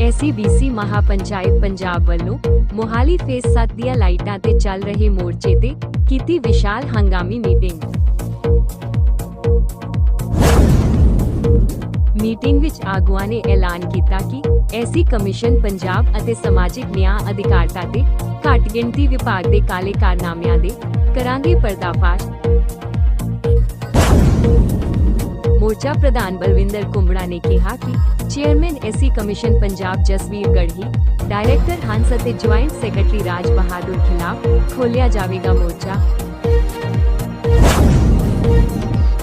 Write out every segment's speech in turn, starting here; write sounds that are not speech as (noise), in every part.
SCBC mahapanchayat Punjab ਵੱਲੋਂ Mohali phase 7 ਦੀਆਂ ਲਾਈਟਾਂ ਤੇ ਚੱਲ ਰਹੇ ਮੋਰਚੇ ਤੇ ਕੀਤੀ ਵਿਸ਼ਾਲ ਹੰਗਾਮੀ ਮੀਟਿੰਗ। ਮੀਟਿੰਗ ਵਿੱਚ ਆਗੂਆਂ ਨੇ ਐਲਾਨ ਕੀਤਾ ਕਿ ਐਸੀ ਕਮਿਸ਼ਨ ਪੰਜਾਬ ਅਤੇ ਸਮਾਜਿਕ ਨਿਆਂ ਅਧਿਕਾਰਤਾ ਤੇ ਘੱਟ ਗਿਣਤੀ ਵਿਭਾਗ ਦੇ ਕਾਲੇ ਕਾਰਨਾਮਿਆਂ ਦੇ ਕਰਾਂਗੇ ਪਰਦਾਫਾਸ਼। ਮੋਰਚਾ ਪ੍ਰਧਾਨ ਬਲਵਿੰਦਰ ਕੁੰਬੜਾ ਨੇ ਕਿਹਾ ਕਿ chairman SC commission Punjab Jasvir Garhi director Hans ਅਤੇ ਜੁਆਇੰਟ ਸੈਕਟਰੀ ਰਾਜ ਬਹਾਦੁਰ ਖਿਲਾਫ ਖੋਲਿਆ ਜਾਵੇਗਾ ਮੋਰਚਾ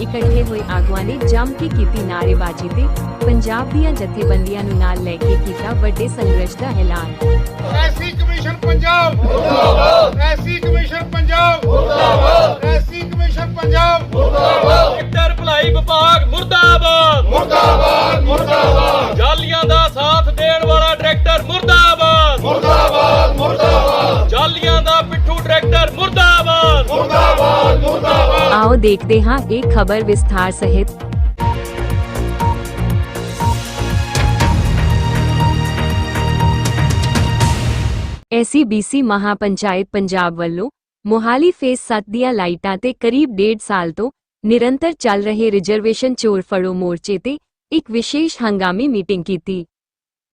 ਇਕੱਠੇ ਹੋਏ ਆਗੂਆਂ ਨੇ ਜੰਮ ਕੇ ਕੀਤੀ ਨਾਅਰੇਬਾਜ਼ੀ ਤੇ ਪੰਜਾਬ ਦੀਆਂ ਜਥੇਬੰਦੀਆਂ ਨੂੰ ਨਾਲ ਲੈ ਕੇ ਕੀਤਾ ਵੱਡੇ ਸੰਘਰਸ਼ ਦਾ ਐਲਾਨ ਐਸੀ ਕਮਿਸ਼ਨ ਪੰਜਾਬ ਮੁਰਦਾਬਾਦ ਐਸੀ ਕਮਿਸ਼ਨ ਪੰਜਾਬ। ਮੁਰਦਾਬਾਦ। ਐਸੀ ਕਮਿਸ਼ਨ ਪੰਜਾਬ ਡਾਇਰੈਕਟਰ ਭਲਾਈ ਵਿਭਾਗ ਮੁਰਦਾਬਾਦ। ਮੁਰਦਾਬਾਦ ਮੁਰਦਾਬਾਦ। ਜਾਲੀਆਂ ਦਾ ਸਾਥ ਦੇਣ ਵਾਲਾ ਡਾਇਰੈਕਟਰ ਮੁਰਦਾਬਾਦ। ਮੁਰਦਾਬਾਦ ਮੁਰਦਾਬਾਦ। ਜਾਲੀਆਂ ਦਾ ਪਿੱਠੂ ਡਾਇਰੈਕਟਰ ਮੁਰਦਾਬਾਦ। ਮੁਰਦਾਬਾਦ ਮੁਰਦਾਬਾਦ। ਆਓ ਦੇਖਦੇ ਹਾਂ ਇਹ ਖਬਰ ਵਿਸਥਾਰ ਸਹਿਤ। ਐਸਸੀਬੀਸੀ ਮਹਾਪੰਚਾਇਤ ਪੰਜਾਬ ਵੱਲੋਂ ਮੋਹਾਲੀ ਫੇਸ 7 ਦੀਆਂ ਲਾਈਟਾਂ ਤੇ ਕਰੀਬ ਡੇਢ ਸਾਲ ਤੋਂ ਨਿਰੰਤਰ ਚੱਲ ਰਹੇ ਰਿਜ਼ਰਵੇਸ਼ਨ ਚੋਰ ਫੜੋ ਮੋਰਚੇ ਤੇ ਇੱਕ ਵਿਸ਼ੇਸ਼ ਹੰਗਾਮੀ ਮੀਟਿੰਗ ਕੀਤੀ,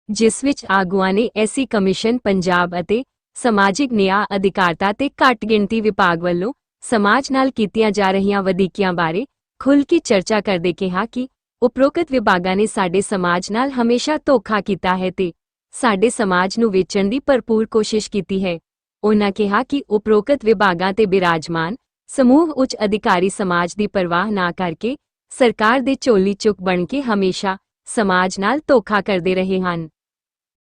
ਜਿਸ ਵਿੱਚ ਆਗੂਆਂ ਨੇ ਐਸੀ ਕਮਿਸ਼ਨ, ਪੰਜਾਬ ਅਤੇ ਸਮਾਜਿਕ ਨਿਆਂ ਅਧਿਕਾਰਤਾ ਤੇ ਘੱਟ ਗਿਣਤੀ ਵਿਭਾਗ ਵੱਲੋਂ ਸਮਾਜ ਨਾਲ ਕੀਤੀਆਂ ਜਾ ਰਹੀਆਂ ਵਧੀਕੀਆਂ ਬਾਰੇ ਖੁੱਲ੍ਹ ਕੇ ਚਰਚਾ ਕਰਦੇ ਕਿਹਾ ਕਿ ਉਪਰੋਕਤ ਵਿਭਾਗਾਂ ਨੇ ਸਾਡੇ ਸਮਾਜ ਨਾਲ ਹਮੇਸ਼ਾ ਧੋਖਾ ਕੀਤਾ ਹੈ ਤੇ ਸਾਡੇ ਸਮਾਜ ਨੂੰ ਵੇਚਣ ਦੀ ਭਰਪੂਰ ਕੋਸ਼ਿਸ਼ ਕੀਤੀ ਹੈ। ਉਨ੍ਹਾਂ ਕਿਹਾ ਕਿ ਉਪਰੋਕਤ ਵਿਭਾਗਾਂ ਤੇ ਬਿਰਾਜਮਾਨ ਸਮੂਹ ਉੱਚ ਅਧਿਕਾਰੀ ਸਮਾਜ ਦੀ ਪਰਵਾਹ ਨਾ ਕਰਕੇ ਸਰਕਾਰ ਦੇ ਝੋਲੀ ਚੁੱਕ ਬਣ ਕੇ ਹਮੇਸ਼ਾ ਸਮਾਜ ਨਾਲ ਧੋਖਾ ਕਰਦੇ ਰਹੇ ਹਨ।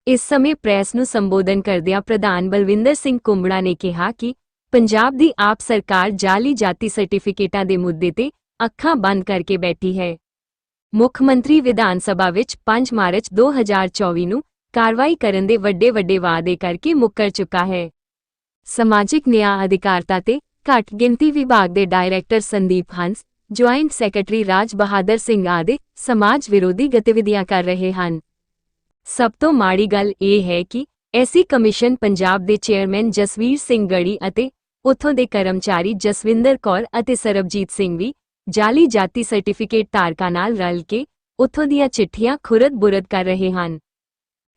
ਇਸ ਸਮੇਂ ਪ੍ਰੈਸ ਨੂੰ ਸੰਬੋਧਨ ਕਰਦਿਆਂ ਪ੍ਰਧਾਨ ਬਲਵਿੰਦਰ ਸਿੰਘ ਕੁੰਬੜਾ ਨੇ ਕਿਹਾ ਕਿ ਪੰਜਾਬ ਦੀ ਆਪ ਸਰਕਾਰ ਜਾਲੀ ਜਾਤੀ ਸਰਟੀਫਿਕੇਟਾਂ ਦੇ ਮੁੱਦੇ ਤੇ ਅੱਖਾਂ ਬੰਦ ਕਰਕੇ ਬੈਠੀ ਹੈ। ਮੁੱਖ ਮੰਤਰੀ ਵਿਧਾਨ ਸਭਾ ਵਿੱਚ 5 ਮਾਰਚ 2024 ਨੂੰ ਕਾਰਵਾਈ ਕਰਨ ਦੇ ਵੱਡੇ ਵੱਡੇ ਵਾਅਦੇ ਕਰਕੇ ਮੁੱਕਰ ਚੁੱਕਾ ਹੈ। ਸਮਾਜਿਕ ਨਿਆਂ ਅਧਿਕਾਰਤਾ ਤੇ ਘੱਟ ਗਿਣਤੀ ਵਿਭਾਗ ਦੇ director Sandeep Hans joint secretary Raj Bahadur Singh ਆਦਿ ਸਮਾਜ ਵਿਰੋਧੀ ਗਤੀਵਿਧੀਆਂ ਕਰ ਰਹੇ ਹਨ ਸਭ ਤੋਂ ਮਾੜੀ ਗੱਲ ਇਹ ਹੈ ਕਿ ਐਸੀ ਕਮਿਸ਼ਨ ਪੰਜਾਬ ਦੇ ਚੇਅਰਮੈਨ ਜਸਵੀਰ ਸਿੰਘ ਗੜੀ ਅਤੇ ਉਥੋਂ ਦੇ ਕਰਮਚਾਰੀ ਜਸਵਿੰਦਰ ਕੌਰ ਅਤੇ ਸਰਬਜੀਤ ਸਿੰਘ ਵੀ ਜਾਲੀ ਜਾਤੀ ਸਰਟੀਫਿਕੇਟ ਧਾਰਕਾਂ ਨਾਲ ਰਲ ਕੇ ਉਥੋਂ ਦੀਆਂ ਚਿੱਠੀਆਂ ਖੁਰਦ-ਬੁਰਦ ਕਰ ਰਹੇ ਹਨ